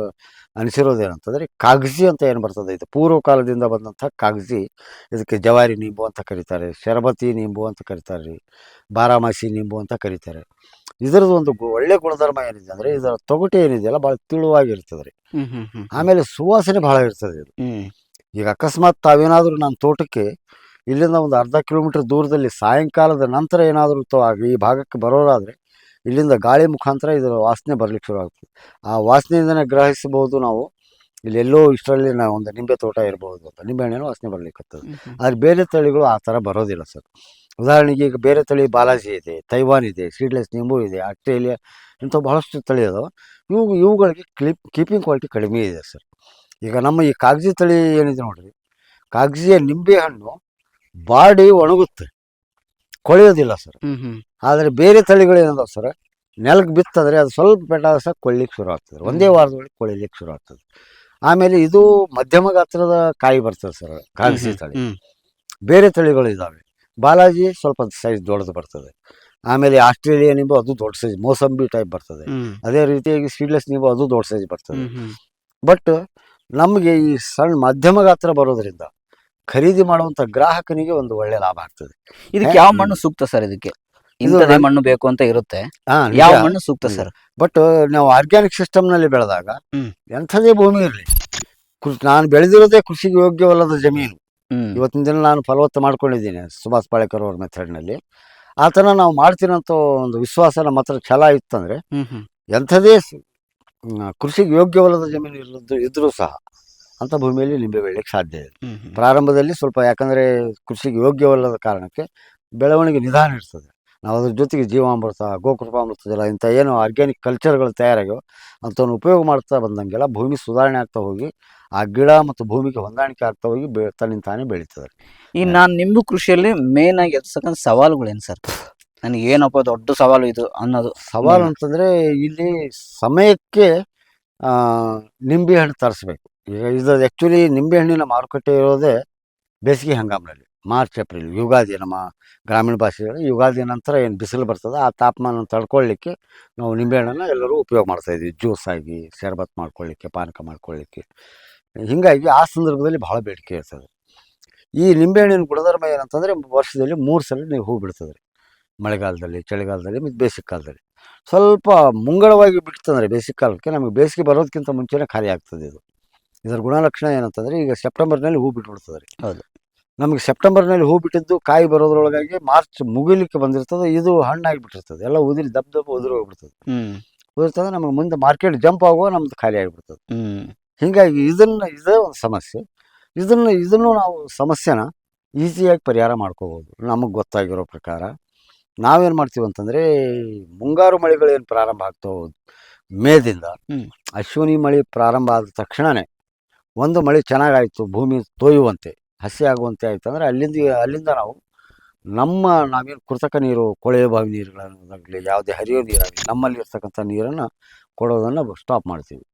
ಅನಿಸಿರೋದೇನಂತಂದರೆ ಕಾಗಜಿ ಅಂತ ಏನು ಬರ್ತದೆ, ಇದು ಪೂರ್ವ ಕಾಲದಿಂದ ಬಂದಂಥ ಕಾಗಜಿ ಇದಕ್ಕೆ ಜವಾರಿ ನಿಂಬು ಅಂತ ಕರೀತಾರೆ ಶರಬತಿ ನಿಂಬು ಅಂತ ಕರೀತಾರೆ ರೀ ಬಾರಾಮಾಸಿ ನಿಂಬು ಅಂತ ಕರೀತಾರೆ. ಇದರದ್ದು ಒಂದು ಗು- ಒಳ್ಳೆ ಗುಣಧರ್ಮ ಏನಿದೆ ಅಂದ್ರೆ ಇದರ ತೊಗಟೆ ಏನಿದೆಯಲ್ಲ ಬಹಳ ತಿಳುವಾಗಿರ್ತದೆ ರೀ ಆಮೇಲೆ ಸುವಾಸನೆ ಬಹಳ ಇರ್ತದೆ ಇದು. ಈಗ ಅಕಸ್ಮಾತ್ ತಾವೇನಾದರೂ ನನ್ನ ತೋಟಕ್ಕೆ ಇಲ್ಲಿಂದ ಒಂದು ಅರ್ಧ ಕಿಲೋಮೀಟರ್ ದೂರದಲ್ಲಿ ಸಾಯಂಕಾಲದ ನಂತರ ಏನಾದರೂ ತೋ ಈ ಭಾಗಕ್ಕೆ ಬರೋರಾದರೆ ಇಲ್ಲಿಂದ ಗಾಳಿ ಮುಖಾಂತರ ಇದರ ವಾಸನೆ ಬರಲಿಕ್ಕೆ ಶುರು ಆಗ್ತದೆ. ಆ ವಾಸನೆಯಿಂದನೇ ಗ್ರಹಿಸಬಹುದು ನಾವು. ಇಲ್ಲಿ ಎಲ್ಲೋ ಇಷ್ಟರಲ್ಲಿ ನಾವು ಒಂದು ನಿಂಬೆ ತೋಟ ಇರ್ಬೋದು ಅಂತ. ನಿಂಬೆ ಹಣ್ಣಿನ ವಾಸನೆ ಬರ್ಲಿಕ್ಕೆ ಆದ್ರೆ ಬೇರೆ ತಳಿಗಳು ಆ ಥರ ಬರೋದಿಲ್ಲ ಸರ್. ಉದಾಹರಣೆಗೆ ಈಗ ಬೇರೆ ತಳಿ ಬಾಲಾಜಿ ಇದೆ ತೈವಾನ್ ಇದೆ ಸೀಡ್ಲೆಸ್ ನಿಂಬು ಇದೆ ಆಸ್ಟ್ರೇಲಿಯಾ ಇಂಥ ಭಾಳಷ್ಟು ತಳಿ ಅದಾವೆ ಇವು ಇವುಗಳಿಗೆ ಕ್ಲಿಪ್ ಕೀಪಿಂಗ್ ಕ್ವಾಲಿಟಿ ಕಡಿಮೆ ಇದೆ ಸರ್. ಈಗ ನಮ್ಮ ಈ ಕಾಗಜಿ ತಳಿ ಏನಿದೆ ನೋಡಿರಿ ಕಾಗಜಿಯ ನಿಂಬೆ ಹಣ್ಣು ಬಾಡಿ ಒಣಗುತ್ತೆ ಕೊಳೆಯೋದಿಲ್ಲ ಸರ್. ಆದರೆ ಬೇರೆ ತಳಿಗಳು ಏನದಾವ ಸರ್ ನೆಲಕ್ಕೆ ಬಿತ್ತಂದರೆ ಅದು ಸ್ವಲ್ಪ ಬೆಟ್ಟ ಸಹ ಕೊಳ್ಳಿಕ್ಕೆ ಶುರು ಆಗ್ತದೆ. ಒಂದೇ ವಾರದೊಳಗೆ ಕೊಳಿಲಿಕ್ಕೆ ಶುರು ಆಗ್ತದೆ. ಆಮೇಲೆ ಇದು ಮಧ್ಯಮ ಗಾತ್ರದ ಕಾಯಿ ಬರ್ತದೆ ಸರ್ ಕಾಗಜಿ ತಳಿ. ಬೇರೆ ತಳಿಗಳು ಇದ್ದಾವೆ ಬಾಲಾಜಿ ಸ್ವಲ್ಪ ಸೈಜ್ ದೊಡ್ಡದು ಬರ್ತದೆ. ಆಮೇಲೆ ಆಸ್ಟ್ರೇಲಿಯಾ ನಿಂಬು ಅದು ದೊಡ್ಡ ಸೈಜ್ ಮೋಸಂಬಿ ಟೈಪ್ ಬರ್ತದೆ. ಅದೇ ರೀತಿಯಾಗಿ ಸೀಡ್ಲೆಸ್ ನಿಂಬು ಅದು ದೊಡ್ಡ ಸೈಜ್ ಬರ್ತದೆ. ಬಟ್ ನಮಗೆ ಈ ಸಣ್ಣ ಮಧ್ಯಮ ಗಾತ್ರ ಬರೋದ್ರಿಂದ ಖರೀದಿ ಮಾಡುವಂತ ಗ್ರಾಹಕನಿಗೆ ಒಂದು ಒಳ್ಳೆ ಲಾಭ ಆಗ್ತದೆ. ಇದಕ್ಕೆ ಯಾವ ಮಣ್ಣು ಸೂಕ್ತ ಸರ್ ಇದಕ್ಕೆ? ಇಂಥದೇ ಮಣ್ಣು ಬೇಕು ಅಂತ ಇರುತ್ತೆ. ಯಾವ ಮಣ್ಣು ಸೂಕ್ತ ಸರ್? ಬಟ್ ನಾವು ಆರ್ಗ್ಯಾನಿಕ್ ಸಿಸ್ಟಮ್ನಲ್ಲಿ ಬೆಳೆದಾಗ. ಎಂಥದೇ ಭೂಮಿ ಇರಲಿ. ನಾನು ಬೆಳೆದಿರೋದೇ ಕೃಷಿಗೆ ಯೋಗ್ಯವಲ್ಲದ ಜಮೀನು. ಇವತ್ತಿನ ದಿನ ನಾನು ಫಲವತ್ತ ಮಾಡ್ಕೊಂಡಿದ್ದೀನಿ ಸುಭಾಷ್ ಪಾಳೇಕರ್ ಅವ್ರ ಮೆಥಡ್ನಲ್ಲಿ. ಆ ಥರ ನಾವು ಮಾಡ್ತೀನಂತ ಒಂದು ವಿಶ್ವಾಸ ನಮ್ಮ ಹತ್ರ ಛಲ ಇತ್ತಂದ್ರೆ ಎಂಥದೇ ಕೃಷಿಗೆ ಯೋಗ್ಯವಲ್ಲದ ಜಮೀನು ಇರೋದು ಇದ್ರೂ ಸಹ ಅಂಥ ಭೂಮಿಯಲ್ಲಿ ನಿಂಬೆ ಬೆಳೆಯಕ್ಕೆ ಸಾಧ್ಯ ಇದೆ ಪ್ರಾರಂಭದಲ್ಲಿ ಸ್ವಲ್ಪ ಯಾಕಂದರೆ ಕೃಷಿಗೆ ಯೋಗ್ಯವಲ್ಲದ ಕಾರಣಕ್ಕೆ ಬೆಳವಣಿಗೆ ನಿಧಾನ ಇರ್ತದೆ. ನಾವು ಅದ್ರ ಜೊತೆಗೆ ಜೀವಾಮೃತ ಗೋಕೃಪಾಮೃತದಲ್ಲ ಇಂಥ ಏನು ಆರ್ಗ್ಯಾನಿಕ್ ಕಲ್ಚರ್ಗಳು ತಯಾರಾಗ್ಯೋ ಅಂಥವನ್ನು ಉಪಯೋಗ ಮಾಡ್ತಾ ಬಂದಂಗೆಲ್ಲ ಭೂಮಿ ಸುಧಾರಣೆ ಆಗ್ತಾ ಹೋಗಿ ಆ ಗಿಡ ಮತ್ತು ಭೂಮಿಗೆ ಹೊಂದಾಣಿಕೆ ಆಗ್ತಾ ಹೋಗಿ ಬೆ ತನ್ನಿಂದ ತಾನೇ ಬೆಳೀತದೆ. ಈ ನಾನು ನಿಂಬು ಕೃಷಿಯಲ್ಲಿ ಮೇನ್ ಆಗಿ ಸವಾಲುಗಳು ಸವಾಲುಗಳೇನು ಸರ್? ನನಗೆ ಏನಪ್ಪ ದೊಡ್ಡ ಸವಾಲು ಇದು ಅನ್ನೋದು? ಸವಾಲು. ಅಂತಂದರೆ ಇಲ್ಲಿ ಸಮಯಕ್ಕೆ ನಿಂಬೆ ಹಣ್ಣು ತರಿಸ್ಬೇಕು. ಈಗ ಇದು ಆ್ಯಕ್ಚುಲಿ ನಿಂಬೆ ಹಣ್ಣಿನ ಮಾರುಕಟ್ಟೆ ಇರೋದೇ ಬೇಸಿಗೆ ಹಂಗಾಮಿನಲ್ಲಿ. ಮಾರ್ಚ್ ಏಪ್ರಿಲ್ ಯುಗಾದಿ ನಮ್ಮ ಗ್ರಾಮೀಣ ಭಾಷೆಯಲ್ಲಿ ಯುಗಾದಿ ನಂತರ ಏನು ಬಿಸಿಲು ಬರ್ತದೆ ಆ ತಾಪಮಾನ ತಡ್ಕೊಳ್ಳಿಕ್ಕೆ ನಾವು ನಿಂಬೆಹಣ್ಣನ್ನು ಎಲ್ಲರೂ ಉಪಯೋಗ ಮಾಡ್ತಾಯಿದ್ವಿ ಜ್ಯೂಸಾಗಿ ಜ್ಯೂಸ್ ಆಗಿ ಶರ್ಬತ್ ಮಾಡ್ಕೊಳ್ಳಿಕ್ಕೆ ಪಾನಕ ಮಾಡ್ಕೊಳ್ಳಿಕ್ಕೆ. ಹೀಗಾಗಿ ಆ ಸಂದರ್ಭದಲ್ಲಿ ಬಹಳ ಬೇಡಿಕೆ ಇರ್ತದೆ. ಈ ನಿಂಬೆಹಣ್ಣಿನ ಗುಣಧರ್ಮ ಏನಂತಂದರೆ ವರ್ಷದಲ್ಲಿ ಮೂರು ಸಲ ನೀವು ಹೂ ಬಿಡ್ತದೆ ರೀ ಮಳೆಗಾಲದಲ್ಲಿ ಚಳಿಗಾಲದಲ್ಲಿ ಮತ್ತು ಬೇಸಿಗೆ ಕಾಲದಲ್ಲಿ ಸ್ವಲ್ಪ ಮುಂಗಡವಾಗಿ ಬಿಡ್ತಂದ್ರೆ ಬೇಸಿಗೆ ಕಾಲಕ್ಕೆ ನಮಗೆ ಬೇಸಿಗೆ ಬರೋದಕ್ಕಿಂತ ಮುಂಚೆನೇ ಖಾಲಿ ಆಗ್ತದೆ ಇದು. ಇದರ ಗುಣಲಕ್ಷಣ ಏನಂತಂದರೆ ಈಗ ಸೆಪ್ಟೆಂಬರ್ನಲ್ಲಿ ಹೂ ಬಿಟ್ಬಿಡ್ತದೆ ರೀ ಹೌದು. ನಮಗೆ ಸೆಪ್ಟೆಂಬರ್ನಲ್ಲಿ ಹೂ ಬಿಟ್ಟಿದ್ದು ಕಾಯಿ ಬರೋದ್ರೊಳಗಾಗಿ ಮಾರ್ಚ್ ಮುಗಿಲಿಕ್ಕೆ ಬಂದಿರ್ತದೆ ಇದು ಹಣ್ಣಾಗಿ ಬಿಟ್ಟಿರ್ತದೆ ಎಲ್ಲ ಉದಿರಿ ದಬ್ ದಪ್ಪ ಉದುರಿ ಹೋಗ್ಬಿಡ್ತದೆ. ಉದುರ್ತದೆ ನಮಗೆ ಮುಂದೆ ಮಾರ್ಕೆಟ್ ಜಂಪ್ ಆಗುವ ನಮ್ದು ಖಾಲಿ ಆಗಿಬಿಡ್ತದೆ. ಹೀಗಾಗಿ ಇದನ್ನ ಇದೇ ಒಂದು ಸಮಸ್ಯೆ. ಇದನ್ನು ಇದನ್ನು ನಾವು ಸಮಸ್ಯೆನ ಈಸಿಯಾಗಿ ಪರಿಹಾರ ಮಾಡ್ಕೋಬೋದು. ನಮಗೆ ಗೊತ್ತಾಗಿರೋ ಪ್ರಕಾರ. ನಾವೇನು ಮಾಡ್ತೀವಿ ಅಂತಂದರೆ ಮುಂಗಾರು ಮಳೆಗಳೇನು ಪ್ರಾರಂಭ ಆಗ್ತಾವೆ ಮೇದಿಂದ. ಅಶ್ವಿನಿ ಮಳೆ ಪ್ರಾರಂಭ ಆದ ತಕ್ಷಣವೇ ಒಂದು ಮಳೆ ಚೆನ್ನಾಗಾಯಿತು ಭೂಮಿ ತೋಯುವಂತೆ ಹಸಿ ಆಗುವಂತೆ ಆಯಿತು ಅಂದರೆ ಅಲ್ಲಿಂದ ಅಲ್ಲಿಂದ ನಾವು ನಮ್ಮ ನಾವೇನು ಕೃತಕ ನೀರು ಕೊಳೆಯ ಬಾವಿ ನೀರುಗಳನ್ನಾಗಲಿ ಯಾವುದೇ ಹರಿಯೋ ನೀರಾಗಲಿ ನಮ್ಮಲ್ಲಿ ಇರ್ತಕ್ಕಂಥ ನೀರನ್ನು ಕೊಡೋದನ್ನು ಸ್ಟಾಪ್ ಮಾಡ್ತೀವಿ.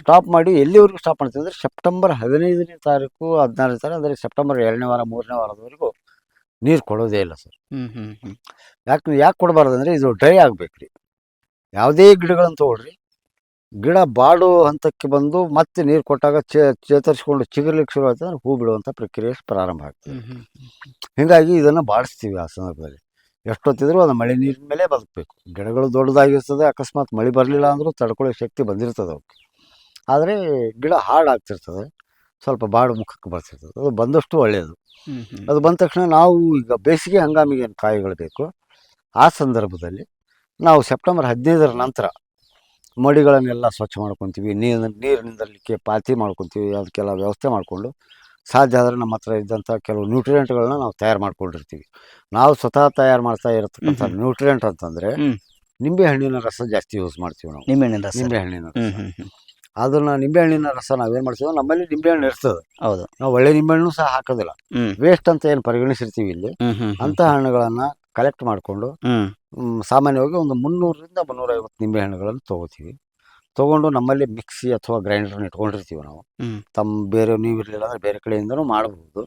ಸ್ಟಾಪ್ ಮಾಡಿ ಎಲ್ಲಿವರೆಗೂ ಸ್ಟಾಪ್ ಮಾಡ್ತೀವಿ ಅಂದರೆ ಸೆಪ್ಟೆಂಬರ್ ಹದಿನೈದನೇ ತಾರೀಕು ಹದಿನಾರನೇ ತಾರೀಕು ಅಂದರೆ ಸೆಪ್ಟೆಂಬರ್ ಎರಡನೇ ವಾರ ಮೂರನೇ ವಾರದವರೆಗೂ ನೀರು ಕೊಡೋದೇ ಇಲ್ಲ ಸರ್. ಯಾಕೆ ಯಾಕೆ ಕೊಡಬಾರ್ದು ಅಂದರೆ ಇದು ಡ್ರೈ ಆಗಬೇಕು ರೀ ಯಾವುದೇ ಗಿಡಗಳನ್ನು ತೊಗೊಳ್ರಿ. ಗಿಡ ಬಾಡು ಹಂತಕ್ಕೆ ಬಂದು ಮತ್ತೆ ನೀರು ಕೊಟ್ಟಾಗ ಚೇ ಚೇತರಿಸ್ಕೊಂಡು ಚಿಗುರ್ಲಿಕ್ಕೆ ಶುರು ಆಯ್ತು ಅಂದ್ರೆ ಹೂ ಬಿಡುವಂಥ ಪ್ರಕ್ರಿಯೆ ಪ್ರಾರಂಭ ಆಗ್ತದೆ. ಹೀಗಾಗಿ ಇದನ್ನು ಬಾಡಿಸ್ತೀವಿ ಆ ಸಂದರ್ಭದಲ್ಲಿ. ಎಷ್ಟೊತ್ತಿದ್ರೂ ಅದು ಮಳೆ ನೀರಿನ ಮೇಲೆ ಬದುಕಬೇಕು. ಗಿಡಗಳು ದೊಡ್ಡದಾಗಿರ್ತದೆ ಅಕಸ್ಮಾತ್ ಮಳೆ ಬರಲಿಲ್ಲ ಅಂದರೂ ತಡ್ಕೊಳ್ಳೋ ಶಕ್ತಿ ಬಂದಿರ್ತದೆ ಅವಕ್ಕೆ. ಆದರೆ ಗಿಡ ಹಾಳಾಗ್ತಿರ್ತದೆ ಸ್ವಲ್ಪ ಬಾಡು ಮುಖಕ್ಕೆ ಬರ್ತಿರ್ತದೆ. ಅದು ಬಂದಷ್ಟು ಒಳ್ಳೆಯದು ಅದು ಬಂದ ತಕ್ಷಣ ನಾವು ಈಗ ಬೇಸಿಗೆ ಹಂಗಾಮಿಗೆ ಏನು ಕಾಯಿಗಳು ಬೇಕು ಆ ಸಂದರ್ಭದಲ್ಲಿ ನಾವು ಸೆಪ್ಟೆಂಬರ್ ಹದಿನೈದರ ನಂತರ ಮಡಿಗಳನ್ನೆಲ್ಲ ಸ್ವಚ್ಛ ಮಾಡ್ಕೊತೀವಿ ನೀರು ನೀರು ನಿಂದರಲಿಕ್ಕೆ ಪಾತಿ ಮಾಡ್ಕೊತೀವಿ ಅದಕ್ಕೆಲ್ಲ ವ್ಯವಸ್ಥೆ ಮಾಡಿಕೊಂಡು ಸಾಧ್ಯ ಆದರೆ ನಮ್ಮ ಹತ್ರ ಇದ್ದಂಥ ಕೆಲವು ನ್ಯೂಟ್ರಿಯೆಂಟ್ಗಳನ್ನ ನಾವು ತಯಾರು ಮಾಡ್ಕೊಂಡಿರ್ತೀವಿ. ನಾವು ಸ್ವತಃ ತಯಾರು ಮಾಡ್ತಾ ಇರತಕ್ಕಂಥ. ನ್ಯೂಟ್ರಿಯೆಂಟ್ ಅಂತಂದರೆ. ನಿಂಬೆ ಹಣ್ಣಿನ ರಸ ಜಾಸ್ತಿ ಯೂಸ್ ಮಾಡ್ತೀವಿ ನಾವು. ನಿಂಬೆಹಣ್ಣಿನ ರಸ. ನಿಂಬೆ ಹಣ್ಣಿನ ರಸ. ಅದನ್ನ ನಿಂಬೆ ಹಣ್ಣಿನ ರಸ ನಾವೇನು ಮಾಡ್ತೀವಿ ನಮ್ಮಲ್ಲಿ ನಿಂಬೆ ಹಣ್ಣು ಇರ್ತದೆ. ಹೌದು. ನಾವು ಒಳ್ಳೆ ನಿಂಬೆ ಹಣ್ಣು ಸಹ ಹಾಕೋದಿಲ್ಲ. ವೇಸ್ಟ್ ಅಂತ ಏನು ಪರಿಗಣಿಸಿರ್ತೀವಿ ಇಲ್ಲಿ. ಅಂತ ಹಣ್ಣುಗಳನ್ನ ಹಣ್ಣುಗಳನ್ನು ಕಲೆಕ್ಟ್ ಮಾಡಿಕೊಂಡು ಸಾಮಾನ್ಯವಾಗಿ ಒಂದು ಮುನ್ನೂರರಿಂದ ಮುನ್ನೂರೈವತ್ತು ನಿಂಬೆ ಹಣ್ಣುಗಳನ್ನು ತೊಗೋತೀವಿ. ತೊಗೊಂಡು ನಮ್ಮಲ್ಲಿ ಮಿಕ್ಸಿ ಅಥವಾ ಗ್ರೈಂಡರ್ನ ಇಟ್ಕೊಂಡಿರ್ತೀವಿ ನಾವು. ತಮ್ಮ ಬೇರೆ ನೀವು ಇರಲಿಲ್ಲ ಅಂದ್ರೆ ಬೇರೆ ಕಡೆಯಿಂದನೂ ಮಾಡಬಹುದು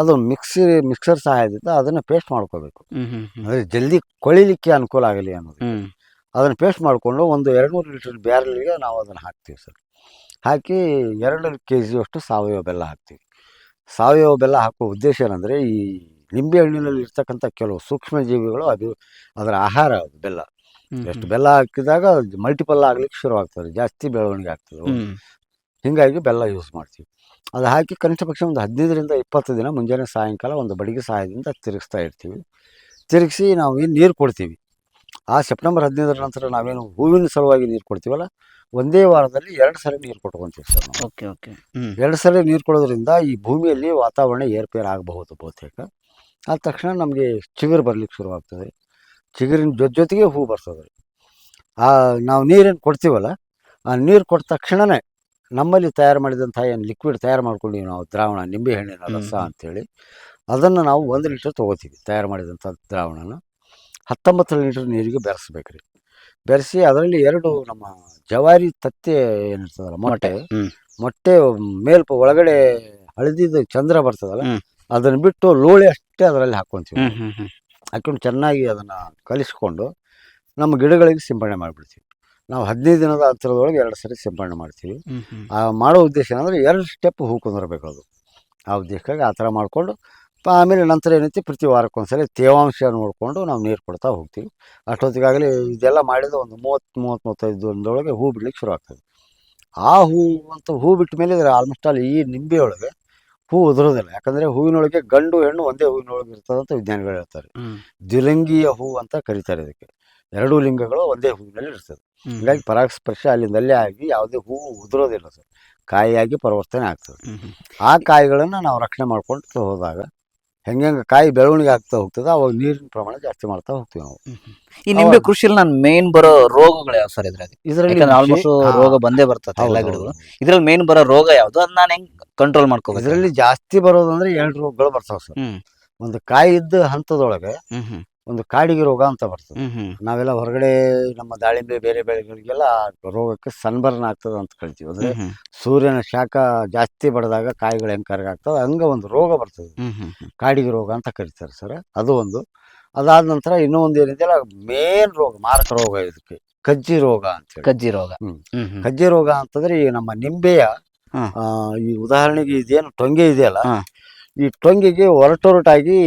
ಅದು ಮಿಕ್ಸಿ ಮಿಕ್ಸರ್ ಸಹಾಯದಿಂದ ಅದನ್ನ ಪೇಸ್ಟ್ ಮಾಡ್ಕೋಬೇಕು. ಅಂದರೆ ಜಲ್ದಿ ಕೊಳಿಲಿಕ್ಕೆ ಅನುಕೂಲ ಆಗಲಿ ಅನ್ನೋದು. ಅದನ್ನ ಪೇಸ್ಟ್ ಮಾಡಿಕೊಂಡು ಒಂದು ಎರಡು ಮೂರು ಲೀಟರ್ ಬ್ಯಾರಲ್ಗೆ ನಾವು ಅದನ್ನು ಹಾಕ್ತೀವಿ ಸರ್. ಹಾಕಿ ಎರಡು ಕೆ ಜಿಯಷ್ಟು ಸಾವಯವ ಬೆಲ್ಲ ಹಾಕ್ತೀವಿ. ಸಾವಯವ ಬೆಲ್ಲ ಹಾಕುವ ಉದ್ದೇಶ ಏನಂದರೆ ಈ ನಿಂಬೆ ಹಣ್ಣಿನಲ್ಲಿ ಇರ್ತಕ್ಕಂಥ ಕೆಲವು ಸೂಕ್ಷ್ಮ ಜೀವಿಗಳು ಅದು ಅದರ ಆಹಾರ ಬೆಲ್ಲ. ಎಷ್ಟು ಬೆಲ್ಲ ಹಾಕಿದಾಗ ಮಲ್ಟಿಪಲ್ ಆಗ್ಲಿಕ್ಕೆ ಶುರು ಆಗ್ತದೆ ಜಾಸ್ತಿ ಬೆಳವಣಿಗೆ ಆಗ್ತದೆ ಹಿಂಗಾಗಿ ಬೆಲ್ಲ ಯೂಸ್ ಮಾಡ್ತೀವಿ. ಅದು ಹಾಕಿ ಕನಿಷ್ಠ ಪಕ್ಷ ಒಂದು ಹದಿನೈದರಿಂದ ಇಪ್ಪತ್ತು ದಿನ ಮುಂಜಾನೆ ಸಾಯಂಕಾಲ ಒಂದು ಬಡಿಗೆ ಸಹಾಯದಿಂದ ತಿರುಗಿಸ್ತಾ ಇರ್ತೀವಿ. ತಿರುಗಿಸಿ ನಾವು ಏನು ನೀರು ಕೊಡ್ತೀವಿ. ಆ ಸೆಪ್ಟೆಂಬರ್ ಹದಿನೈದರ ನಂತರ ನಾವೇನು ಹೂವಿನ ಸಲುವಾಗಿ ನೀರು ಕೊಡ್ತೀವಲ್ಲ ಒಂದೇ ವಾರದಲ್ಲಿ ಎರಡು ಸಲ ನೀರು ಕೊಟ್ಕೊತೀವಿ ಸರ್ ನಾವು. Okay okay. ಎರಡು ಸಲ ನೀರು ಕೊಡೋದ್ರಿಂದ ಈ ಭೂಮಿಯಲ್ಲಿ ವಾತಾವರಣ ಏರ್ಪೇರ್ ಆಗಬಹುದು ಬಹುತೇಕ. ಆದ ತಕ್ಷಣ ನಮಗೆ ಚಿಗುರು ಬರಲಿಕ್ಕೆ ಶುರುವಾಗ್ತದೆ. ಚಿಗುರಿನ ಜೊತೆ ಜೊತೆಗೆ ಹೂ ಬರ್ತದೆ. ಆ ನಾವು ನೀರೇನು ಕೊಡ್ತೀವಲ್ಲ ಆ ನೀರು ಕೊಟ್ಟ ತಕ್ಷಣವೇ ನಮ್ಮಲ್ಲಿ ತಯಾರು ಮಾಡಿದಂಥ ಏನು ಲಿಕ್ವಿಡ್ ತಯಾರು ಮಾಡ್ಕೊಂಡಿವಿ ನಾವು ದ್ರಾವಣ ನಿಂಬೆ ಹಣ್ಣಿನ ರಸ ಅಂಥೇಳಿ ಅದನ್ನು ನಾವು ಒಂದು ಲೀಟ್ರ್ ತೊಗೋತೀವಿ ತಯಾರು ಮಾಡಿದಂಥ ದ್ರಾವಣನ. ಹತ್ತೊಂಬತ್ತು ಲೀಟ್ರ್ ನೀರಿಗೆ ಬೆರೆಸ್ಬೇಕ್ರಿ. ಬೆರೆಸಿ ಅದರಲ್ಲಿ ಎರಡು ನಮ್ಮ ಜವಾರಿ ತತ್ತೆ ಏನಿರ್ತದಲ್ಲ ಮೊಟ್ಟೆ ಮೊಟ್ಟೆ ಮೇಲ್ಪ ಒಳಗಡೆ ಹಳದಿದ ಚಂದ್ರ ಬರ್ತದಲ್ಲ. ಅದನ್ನು ಬಿಟ್ಟು ಲೋಳೆ ಅಷ್ಟೇ ಅದರಲ್ಲಿ ಹಾಕ್ಕೊಂತೀವಿ ಹ್ಮ್. ಹಾಕೊಂಡು ಚೆನ್ನಾಗಿ ಅದನ್ನು ಕಲಿಸ್ಕೊಂಡು ನಮ್ಮ ಗಿಡಗಳಿಗೆ ಸಿಂಪಡಣೆ ಮಾಡಿಬಿಡ್ತೀವಿ. ನಾವು ಹದಿನೈದು ದಿನದ ಹತ್ತಿರದೊಳಗೆ ಎರಡು ಸರಿ ಸಿಂಪಡಣೆ ಮಾಡ್ತೀವಿ. ಆ ಮಾಡೋ ಉದ್ದೇಶ ಏನಂದ್ರೆ ಎರಡು ಸ್ಟೆಪ್ ಹೂ ಕುಂದಿರಬೇಕು ಅದು. ಆ ಉದ್ದೇಶಕ್ಕಾಗಿ ಆ ಥರ ಮಾಡಿಕೊಂಡು ಆಮೇಲೆ ನಂತರ ಏನೈತಿ ಪ್ರತಿ ವಾರಕ್ಕೊಂದ್ಸರಿ ತೇವಾಂಶ ನೋಡಿಕೊಂಡು ನಾವು ನೀರು ಕೊಡ್ತಾ ಹೋಗ್ತೀವಿ. ಅಷ್ಟೊತ್ತಿಗಾಗಲೇ ಇದೆಲ್ಲ ಮಾಡಿದ ಒಂದು ಮೂವತ್ತು ಮೂವತ್ತು ಮೂವತ್ತೈದು ದಿನದೊಳಗೆ ಹೂ ಬಿಡ್ಲಿಕ್ಕೆ ಶುರು ಆಗ್ತದೆ. ಆ ಹೂ ಅಂತ ಹೂ ಬಿಟ್ಟ ಮೇಲೆ ಆಲ್ಮೋಸ್ಟ್ ಆಲ್ ಈ ನಿಂಬೆ ಒಳಗೆ ಹೂ ಉದುರೋದಿಲ್ಲ. ಯಾಕಂದ್ರೆ ಹೂವಿನೊಳಗೆ ಗಂಡು ಹೆಣ್ಣು ಒಂದೇ ಹೂವಿನೊಳಗೆ ಇರ್ತದಂತ ವಿಜ್ಞಾನಿಗಳು ಹೇಳ್ತಾರೆ. ದ್ವಿಲಿಂಗೀಯ ಹೂ ಅಂತ ಕರೀತಾರೆ ಇದಕ್ಕೆ. ಎರಡು ಲಿಂಗಗಳು ಒಂದೇ ಹೂವಿನಲ್ಲಿ ಇರ್ತದೆ. ಹೀಗಾಗಿ ಪರಾಗಸ್ಪರ್ಶ ಅಲ್ಲಿಂದಲ್ಲೇ ಆಗಿ ಯಾವುದೇ ಹೂವು ಉದುರೋದಿಲ್ಲ ಸರ್. ಕಾಯಿಯಾಗಿ ಪರಿವರ್ತನೆ ಆಗ್ತದೆ. ಆ ಕಾಯಿಗಳನ್ನು ನಾವು ರಕ್ಷಣೆ ಮಾಡ್ಕೊಂಡು ಹೋದಾಗ ಹೆಂಗೆ ಹೆಂಗೆ ಕಾಯಿ ಬೆಳವಣಿಗೆ ಆಗ್ತಾ ಹೋಗ್ತದೆ ಅವಾಗ ನೀರಿನ ಪ್ರಮಾಣ ಜಾಸ್ತಿ ಮಾಡ್ತಾ ಹೋಗ್ತೀವಿ ನಾವು. ಈ ನಿಂಬೆ ಕೃಷಿಯಲ್ಲಿ ನಾನು ಮೇನ್ ಬರೋ ರೋಗಗಳು ಯಾವ ಸರ್ ಇದ್ರಲ್ಲಿ? ಇದರಲ್ಲಿ ಆಲ್ಮೋಸ್ಟ್ ರೋಗ ಬಂದೇ ಬರ್ತದೆ ಎಲ್ಲ ಗಿಡಗಳು. ಇದ್ರಲ್ಲಿ ಮೇನ್ ಬರೋ ರೋಗ ಯಾವ್ದು? ಅದ್ ನಾನು ಹೆಂಗ್ ಕಂಟ್ರೋಲ್ ಮಾಡ್ಕೋಬೇಕು? ಇದರಲ್ಲಿ ಜಾಸ್ತಿ ಬರೋದಂದ್ರೆ ಎರಡು ರೋಗಗಳು ಬರ್ತಾವ ಸರ್ ಹ್ಮ್. ಒಂದು ಕಾಯಿ ಇದ್ದ ಹಂತದೊಳಗೆ ಹ್ಮ್ ಹ್ಮ್. ಒಂದು ಕಾಡಿಗೆ ರೋಗ ಅಂತ ಬರ್ತದೆ. ನಾವೆಲ್ಲ ಹೊರಗಡೆ ನಮ್ಮ ದಾಳಿಂಬೆ ಬೇರೆ ಬೆಳೆಗಳಿಗೆಲ್ಲ ರೋಗಕ್ಕೆ ಸನ್ಬರ್ನ್ ಆಗ್ತದೆ ಅಂತ ಕರಿತೀವಿ. ಅಂದ್ರೆ ಸೂರ್ಯನ ಶಾಖ ಜಾಸ್ತಿ ಬಡದಾಗ ಕಾಯಿಗಳು ಹೆಂಗೆ ಆಗ್ತವೆ. ಹಂಗೆ ಒಂದು ರೋಗ ಬರ್ತದೆ. ಕಾಡಿಗೆ ರೋಗ ಅಂತ ಕರಿತಾರೆ ಸರ್. ಅದು ಒಂದು. ಅದಾದ ನಂತರ ಇನ್ನೂ ಒಂದು ಏನಿದೆಯಲ್ಲ ಮೇನ್ ರೋಗ ಮಾರಕ ರೋಗ ಇದಕ್ಕೆ. ಕಜ್ಜಿ ರೋಗ ಅಂತ ಕಜ್ಜಿ ರೋಗ. ಕಜ್ಜಿ ರೋಗ ಅಂತಂದ್ರೆ ಈ ನಮ್ಮ ನಿಂಬೆಯ ಈ ಉದಾಹರಣೆಗೆ ಇದೇನು ಟೊಂಗೆ ಇದೆಯಲ್ಲ ಈ ಟೊಂಗೆಗೆ ಒರಟೊರಟಾಗಿ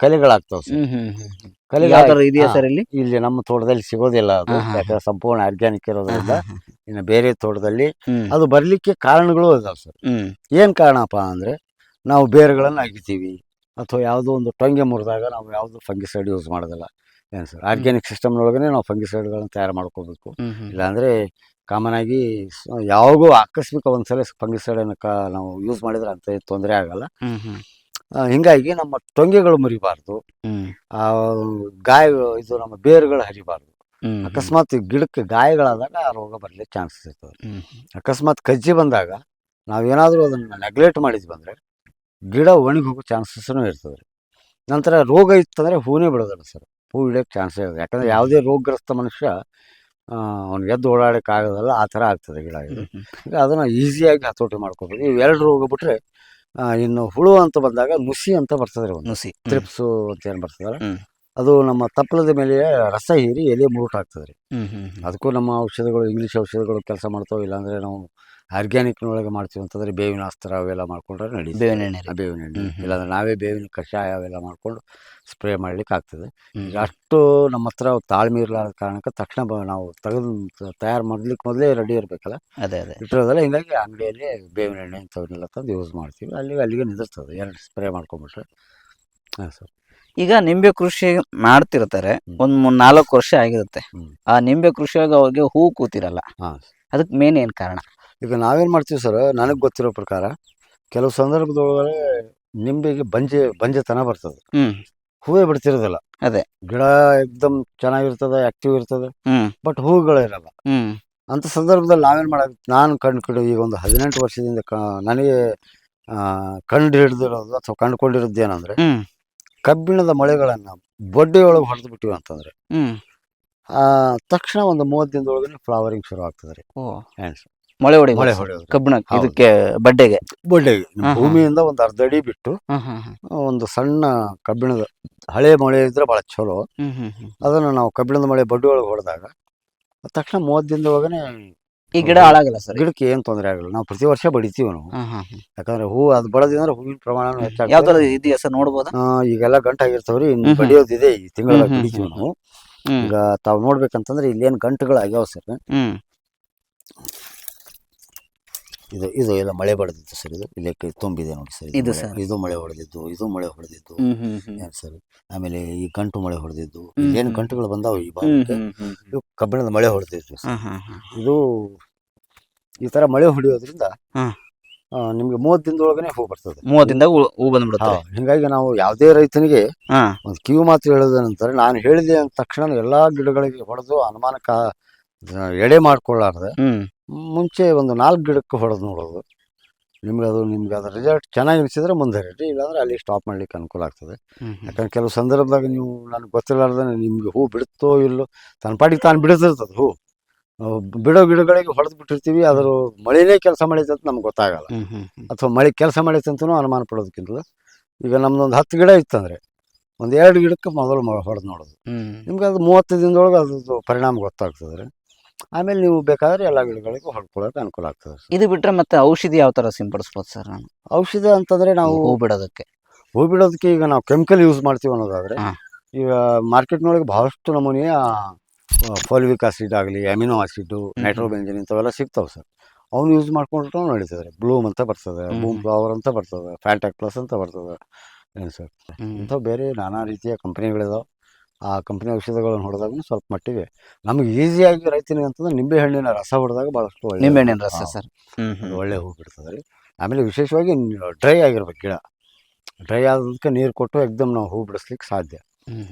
ಕಲೆಗಳಾಗ್ತಾವ ಸರ್. ಹ್ಮ್ ಹ್ಮ್ ಹ್ಮ್ ಹ್ಮ್. ಕಲೆಗಳು ಯಾವ್ದಾರ ಇದೆಯಾ ಹಾ. ಸರ್ ಇಲ್ಲಿ? ಇಲ್ಲಿ ನಮ್ಮ ತೋಟದಲ್ಲಿ ಸಿಗೋದಿಲ್ಲ ಅದು. ಯಾಕಂದ್ರೆ ಸಂಪೂರ್ಣ ಆರ್ಗ್ಯಾನಿಕ್ ಇರೋದ್ರಿಂದ. ಇನ್ನು ಬೇರೆ ತೋಟದಲ್ಲಿ ಹ್ಮ್. ಅದು ಬರ್ಲಿಕ್ಕೆ ಕಾರಣಗಳು ಅದಾವ ಸರ್. ಹ್ಮ್. ಏನ್ ಕಾರಣಪ್ಪ ಅಂದ್ರೆ ನಾವು ಬೇರುಗಳನ್ನು ಅಗಿತೀವಿ ಅಥವಾ ಯಾವುದೋ ಒಂದು ಟೊಂಗೆ ಮುರಿದಾಗ ನಾವು ಯಾವುದು ಫಂಗಿಸೈಡ್ ಯೂಸ್ ಮಾಡೋದಿಲ್ಲ. ಏನು ಸರ್? ಆರ್ಗ್ಯಾನಿಕ್ ಸಿಸ್ಟಮ್ನೊಳಗನೆ ನಾವು ಫಂಗಿಸೈಡ್ಗಳನ್ನ ತಯಾರು ಮಾಡ್ಕೋಬೇಕು. ಹ್ಮ್ ಹ್ಮ್. ಇಲ್ಲಾಂದ್ರೆ ಕಾಮನ್ ಆಗಿ ಸ- ಯಾವಾಗೂ ಆಕಸ್ಮಿಕ ಒಂದ್ಸಲ ಫಂಗಿಸೈಡನ್ನು ಕ ನಾವು ಯೂಸ್ ಮಾಡಿದ್ರೆ ಅಂತ ತೊಂದರೆ ಆಗಲ್ಲ. ಹ್ಮ್ ಹ್ಮ್. ಆ, ಹಿಂಗಾಗಿ ನಮ್ಮ ಟೊಂಗೆಗಳು ಮುರಿಬಾರ್ದು. ಆ ಗಾಯ ಇದು ನಮ್ಮ ಬೇರುಗಳು ಹರಿಬಾರ್ದು. ಅಕಸ್ಮಾತ್ ಗಿಡಕ್ಕೆ ಗಾಯಗಳಾದಾಗ ಆ ರೋಗ ಬರ್ಲಿಕ್ಕೆ ಚಾನ್ಸಸ್ ಇರ್ತದೆ. ಅಕಸ್ಮಾತ್ ಕಜ್ಜಿ ಬಂದಾಗ ನಾವೇನಾದರೂ ಅದನ್ನ ನೆಗ್ಲೆಕ್ಟ್ ಮಾಡಿದ್ವಿ ಬಂದ್ರೆ ಗಿಡ ಒಣಗಿ ಹೋಗೋ ಚಾನ್ಸಸ್ನು ಇರ್ತದೆ. ರೀ ನಂತರ ರೋಗ ಇತ್ತಂದ್ರೆ ಹೂನೇ ಬಿಡೋದಿಲ್ಲ ಸರ್. ಹೂ ಇಡೋಕ್ಕೆ ಚಾನ್ಸ್ ಇರೋದು ಯಾಕಂದ್ರೆ ಯಾವುದೇ ರೋಗಗ್ರಸ್ತ ಮನುಷ್ಯ ಅವ್ನಿಗೆ ಎದ್ದು ಓಡಾಡಕ್ಕೆ ಆಗೋದಲ್ಲ ಆ ಥರ ಆಗ್ತದೆ ಗಿಡ ಅದನ್ನ ಈಸಿಯಾಗಿ ಹತೋಟಿ ಮಾಡ್ಕೋಬೋದು. ಇವು ಎರಡು ರೋಗ ಬಿಟ್ಟರೆ ಇನ್ನು ಹುಳು ಅಂತ ಬಂದಾಗ ನುಸಿ ಅಂತ ಬರ್ತದೆ ರೀ ಒಂದು ನುಸಿ. ತ್ರಿಪ್ಸು ಅಂತ ಏನು ಬರ್ತದಲ್ಲ ಹ್ಮ್. ಅದು ನಮ್ಮ ತಪ್ಪಲದ ಮೇಲೆ ರಸ ಹೀರಿ ಎಲೆ ಮುರುಟ್ ಆಗ್ತದೆ ರೀ. ಅದಕ್ಕೂ ನಮ್ಮ ಔಷಧಗಳು ಇಂಗ್ಲೀಷ್ ಔಷಧಗಳು ಕೆಲಸ ಮಾಡ್ತಾವೆ ಇಲ್ಲಾಂದ್ರೆ ನಾವು ಆರ್ಗ್ಯಾನಿಕ್ನೊಳಗೆ ಮಾಡ್ತೀವಿ ಅಂತಂದ್ರೆ ಬೇವಿನ ಅಸ್ತ್ರ ಅವೆಲ್ಲ ಮಾಡ್ಕೊಂಡ್ರೆ ನಡೀತದೆ. ಬೇವಿನ ಎಣ್ಣೆ. ಬೇವಿನ ಎಣ್ಣೆ. ಇಲ್ಲಾಂದ್ರೆ ನಾವೇ ಬೇವಿನ ಕಷಾಯ ಅವೆಲ್ಲ ಮಾಡಿಕೊಂಡು ಸ್ಪ್ರೇ ಮಾಡ್ಲಿಕ್ಕೆ ಆಗ್ತದೆ. ಅಷ್ಟು ನಮ್ಮ ಹತ್ರ ತಾಳ್ಮೆ ಇರಲಾರ ಕಾರಣಕ್ಕೆ ತಕ್ಷಣ ನಾವು ತೆಗೆದು ತಯಾರು ಮಾಡ್ಲಿಕ್ಕೆ ಮೊದಲೇ ರೆಡಿ ಇರಬೇಕಲ್ಲ? ಅದೇ ಅದೇ. ಇಟ್ಟಿರೋದಲ್ಲ ಹಿಂಗಾಗಿ ಅಂಗಡಿಯಲ್ಲಿ ಬೇವಿನ ಎಣ್ಣೆ ಇಂಥವನ್ನೆಲ್ಲ ತಂದು ಯೂಸ್ ಮಾಡ್ತೀವಿ. ಅಲ್ಲಿಗೆ ಅಲ್ಲಿಗೆ ನಿಂದಿರ್ತದೆ. ಎರಡು ಸ್ಪ್ರೇ ಮಾಡ್ಕೊಂಬಿಟ್ರೆ. ಹಾಂ ಸರ್. ಈಗ ನಿಂಬೆ ಕೃಷಿ ಮಾಡ್ತಿರ್ತಾರೆ. ಒಂದ್ ಮೂರ್ ನಾಲ್ಕು ವರ್ಷ ಆಗಿರುತ್ತೆ. ಆ ನಿಂಬೆ ಕೃಷಿಯಾಗ ಅವ್ರಿಗೆ ಹೂ ಕೂತಿರಲ್ಲ. ಅದಕ್ಕೆ ಮೇನ್ ಏನ್ ಕಾರಣ? ಈಗ ನಾವೇನ್ ಮಾಡ್ತೀವಿ ಸರ್ ನನಗೆ ಗೊತ್ತಿರೋ ಪ್ರಕಾರ ಕೆಲವು ಸಂದರ್ಭದೊಳಗಡೆ ನಿಂಬೆಗೆ ಬಂಜೆ ಬಂಜೆತನ ಬರ್ತದೆ. ಹೂವೇ ಬಿಡ್ತಿರೋದಿಲ್ಲ. ಅದೇ. ಗಿಡ ಎಕ್ದಮ್ ಚೆನ್ನಾಗಿರ್ತದೆ ಆಕ್ಟಿವ್ ಇರ್ತದೆ. ಬಟ್ ಹೂಗಳಿರಲ್ಲ ಅಂತ ಸಂದರ್ಭದಲ್ಲಿ ನಾವೇನು ಮಾಡಕ್ ನಾನು ಕಂಡುಕೊಂಡು ಈಗ ಒಂದು ಹದಿನೆಂಟು ವರ್ಷದಿಂದ ನನಗೆ ಆ, ಕಂಡು ಹಿಡಿದಿರೋದು ಅಥವಾ ಕಂಡುಕೊಂಡಿರೋದು ಏನಂದ್ರೆ ಕಬ್ಬಿಣದ ಮಳೆಗಳನ್ನ ಬಡ್ಡೆಯೊಳಗೆ ಹೊಡೆದು ಬಿಟ್ಟಿವಿ ಅಂತಂದ್ರೆ ಹ್ಮ್. ಆ, ತಕ್ಷಣ ಒಂದು ಮೂವತ್ತು ದಿನದೊಳಗೆ ಫ್ಲವರಿಂಗ್ ಶುರು ಆಗ್ತದೆ ರೀ. ಓ. ಹ್ಯಾಂಡ್ಸ್ ಮೊಳೆ ಹೊಡಿ ಮೊಳೆ ಹೊಡೆಯೋದು. ಕಬ್ಬಿಣ ಹೌದು. ಇದಕ್ಕೆ ಬಡ್ಡೆಗೆ. ಬಡ್ಡೆಗೆ. ಹಾ, ಹಾ. ಭೂಮಿಯಿಂದ ಒಂದು ಅರ್ಧ ಅಡಿ ಬಿಟ್ಟು ಹ್ಮ್ ಹ್ಮ್ ಹ್ಮ್. ಒಂದು ಸಣ್ಣ ಕಬ್ಬಿಣದ ಹಳೆ ಮೊಳೆ ಇದ್ರೆ ಬಹಳ ಚಲೋ. ಅದನ್ನ ಹ್ಮ್ ಹ್ಮ್. ಅದನ್ನು ನಾವು ಕಬ್ಬಿಣದ ಮಳೆ ಬಡ್ಡಿ ಒಳಗೆ ಹೊಡೆದಾಗ ತಕ್ಷಣ ಮೂವತ್ತು ದಿನದೊಳಗನೆ ಈ ಗಿಡ ಹಾಳಾಗಲ್ಲ ಸರ್. ಗಿಡಕ್ಕೆ ಏನು ತೊಂದರೆ ಆಗಲ್ಲ. ನಾವು ಪ್ರತಿ ವರ್ಷ ಬಡಿತೀವಿ ನಾವು. ಯಾಕಂದ್ರೆ ಹೂ ಅದು ಬಡದಿಂದ್ರೆ ಹೂವಿನ ಪ್ರಮಾಣ ಯಾವ ತರ ಇದೆಯಾ ಸರ್ ನೋಡ್ಬೋದಾ? ಈಗೆಲ್ಲ ಗಂಟಾಗಿರ್ತಾವ್ರಿ. ಬಡಿಯೋದಿದೆ ಈ ತಿಂಗಳ ಬಡಿತೀವಿ ನಾವು. ಈಗ ತಾವು ನೋಡ್ಬೇಕಂತಂದ್ರೆ ಇಲ್ಲೇನು ಗಂಟುಗಳು ಆಗ್ಯಾವ ಸರ್ ಇದು ಇದು ಎಲ್ಲ ಮಳೆ ಬಡದಿತ್ತು ಸರ್ ಇದು ಇಲ್ಲಿ ತುಂಬಿದೆ ನೋಡಿ ಸರ್ ಇದು ಮಳೆ- ಸರ್. ಇದು ಮಳೆ ಹೊಡೆದಿದ್ದು ಇದು ಮಳೆ ಹೊಡೆದಿದ್ದು. ಏನ್ ಸರ್ ಆಮೇಲೆ ಈ ಗಂಟು ಮಳೆ ಹೊಡೆದಿದ್ದು ಏನು. ಗಂಟುಗಳು ಬಂದಾವ ಈ ಭಾಗಕ್ಕೆ ಹ್ಮ್. ಕಬ್ಬಿಣದ ಮಳೆ ಹೊಡೆದಿತ್ತು ಸರ್. ಇದು ಈ ತರ ಮಳೆ ಹೊಡೆಯೋದ್ರಿಂದ. ಆ, ನಿಮ್ಗೆ ಮೂವತ್ತು ದಿನದೊಳಗನೆ ಹೂ ಬರ್ತದೆ ಮೂವತ್ತಿಂದ ಹೂ ಹೂ ಬಂದ್ಬಿಡುತ್ತೆ ಹಿಂಗಾಗಿ ನಾವು ಯಾವುದೇ ರೈತನಿಗೆ ಹಾ ಒಂದು ಕಿವಿ ಮಾತು ಹೇಳೋದ ನಂತರ ನಾನು ಹೇಳಿದೆ ಅಂದ ತಕ್ಷಣ ಎಲ್ಲಾ ಗಿಡಗಳಿಗೆ ಹೊಡೆದು ಅನುಮಾನಕ್ಕ ಎಡೆ ಮಾಡ್ಕೊಳ್ಳಾರ್ದೆ ಹ್ಮ್ ಮುಂಚೆ ಒಂದು ನಾಲ್ಕು ಗಿಡಕ್ಕೆ ಹೊಡೆದು ನೋಡೋದು. ನಿಮ್ಗೆ ಅದು ನಿಮ್ಗೆ ಅದು ರಿಸಲ್ಟ್ ಚೆನ್ನಾಗಿ ಅನಿಸಿದ್ರೆ ಮುಂದೆ ಹೇಳಿ ಇಲ್ಲಾಂದ್ರೆ ಅಲ್ಲಿ ಸ್ಟಾಪ್ ಮಾಡ್ಲಿಕ್ಕೆ ಅನುಕೂಲ ಆಗ್ತದೆ. ಯಾಕಂದ್ರೆ ಕೆಲವು ಸಂದರ್ಭದಾಗ ನೀವು ನನಗೆ ಗೊತ್ತಿರಲಾರ್ದೆ ನಿಮ್ಗೆ ಹೂ ಬಿಡುತ್ತೋ ಇಲ್ಲೋ ತನ್ನ ಪಾಡಿಗೆ ತಾನು ಬಿಡುತ್ತಿರ್ತದೆ ಹೂ. ಬಿಡೋ ಗಿಡಗಳಿಗೆ ಹೊಡೆದು ಬಿಟ್ಟಿರ್ತೀವಿ ಅದರ ಮಳೆನೇ ಕೆಲಸ ಮಾಡೈತೆ ಅಂತ ನಮ್ಗೆ ಗೊತ್ತಾಗಲ್ಲ. ಅಥವಾ ಮಳೆ ಕೆಲಸ ಮಾಡೈತೆ ಅಂತಲೂ ಅನುಮಾನ ಪಡೋದಕ್ಕಿಂತ ಈಗ ನಮ್ದೊಂದು ಹತ್ತು ಗಿಡ ಇತ್ತಂದ್ರೆ ಒಂದು ಎರಡು ಗಿಡಕ್ಕೆ ಮೊದಲು ಹೊಡೆದು ನೋಡೋದು. ನಿಮ್ಗೆ ಅದು ಮೂವತ್ತು ದಿನದೊಳಗೆ ಅದ್ರದ್ದು ಪರಿಣಾಮ ಗೊತ್ತಾಗ್ತದೆ. ರೀ ಆಮೇಲೆ ನೀವು ಬೇಕಾದ್ರೆ ಎಲ್ಲ ಗಿಡಗಳಿಗೂ ಹೊಡ್ಕೊಳ್ಳೋಕೆ ಅನುಕೂಲ ಆಗ್ತದೆ ಸರ್. ಇದು ಬಿಟ್ರೆ ಮತ್ತೆ ಔಷಧಿ ಯಾವ ಥರ ಸಿಂಪಡಿಸ್ಬೋದು ಸರ್ ನಾನು? ಔಷಧ ಅಂತಂದರೆ ನಾವು ಹೂ ಬಿಡೋದಕ್ಕೆ. ಹೂ ಬಿಡೋದಕ್ಕೆ ಈಗ ನಾವು ಕೆಮಿಕಲ್ ಯೂಸ್ ಮಾಡ್ತೀವಿ ಅನ್ನೋದಾದ್ರೆ ಹಾ. ಈಗ ಮಾರ್ಕೆಟ್ನೊಳಗೆ ಬಹಳಷ್ಟು ನಮೂನೆಯ ಫೋಲ್ವಿಕ್ ಆಸಿಡ್ ಆಗಲಿ ಅಮಿನೋ ಆಸಿಡ್ ನೈಟ್ರೋಬೆಂಜಿನ್ ಇಂಥವೆಲ್ಲ ಸಿಗ್ತಾವೆ ಸರ್. ಅವ್ನು ಯೂಸ್ ಮಾಡ್ಕೊಂಡ್ರು ನಡೀತದೆ. ಬ್ಲೂಮ್ ಅಂತ ಬರ್ತದೆ ಹ್ಮ್. ಬೂಮ್ ಫ್ಲವರ್ ಅಂತ ಬರ್ತದೆ ಫ್ಯಾಂಟ್ಯಾಕ್ ಪ್ಲಸ್ ಅಂತ ಬರ್ತದೆ. ಏನು ಸರ್. ಇಂಥವು ಬೇರೆ ನಾನಾ ರೀತಿಯ ಕಂಪ್ನಿಗಳಿದಾವೆ. ಆ ಕಂಪ್ನಿ ಔಷಧಗಳನ್ನು ಹೊಡೆದಾಗ ಸ್ವಲ್ಪ ಮಟ್ಟಿಗೆ ನಮಗೆ ಈಸಿಯಾಗಿ ರೈತನಿಗೆ ಅಂತಂದ್ರೆ ನಿಂಬೆ ಹಣ್ಣಿನ ರಸ ಹೊಡೆದಾಗ ಭಾಳಷ್ಟು ಒಳ್ಳೆ ನಿಂಬೆಹಣ್ಣಿನ ರಸ ಸರ್ ಒಳ್ಳೆ ಹೂ ಬಿಡ್ತದೆ ರೀ ಆಮೇಲೆ ವಿಶೇಷವಾಗಿ ಡ್ರೈ ಆಗಿರ್ಬೇಕು ಗಿಡ ಡ್ರೈ ಆದಕ್ಕೆ ನೀರು ಕೊಟ್ಟು ಎಕ್ದಮ್ ನಾವು ಹೂ ಬಿಡಿಸ್ಲಿಕ್ಕೆ ಸಾಧ್ಯ.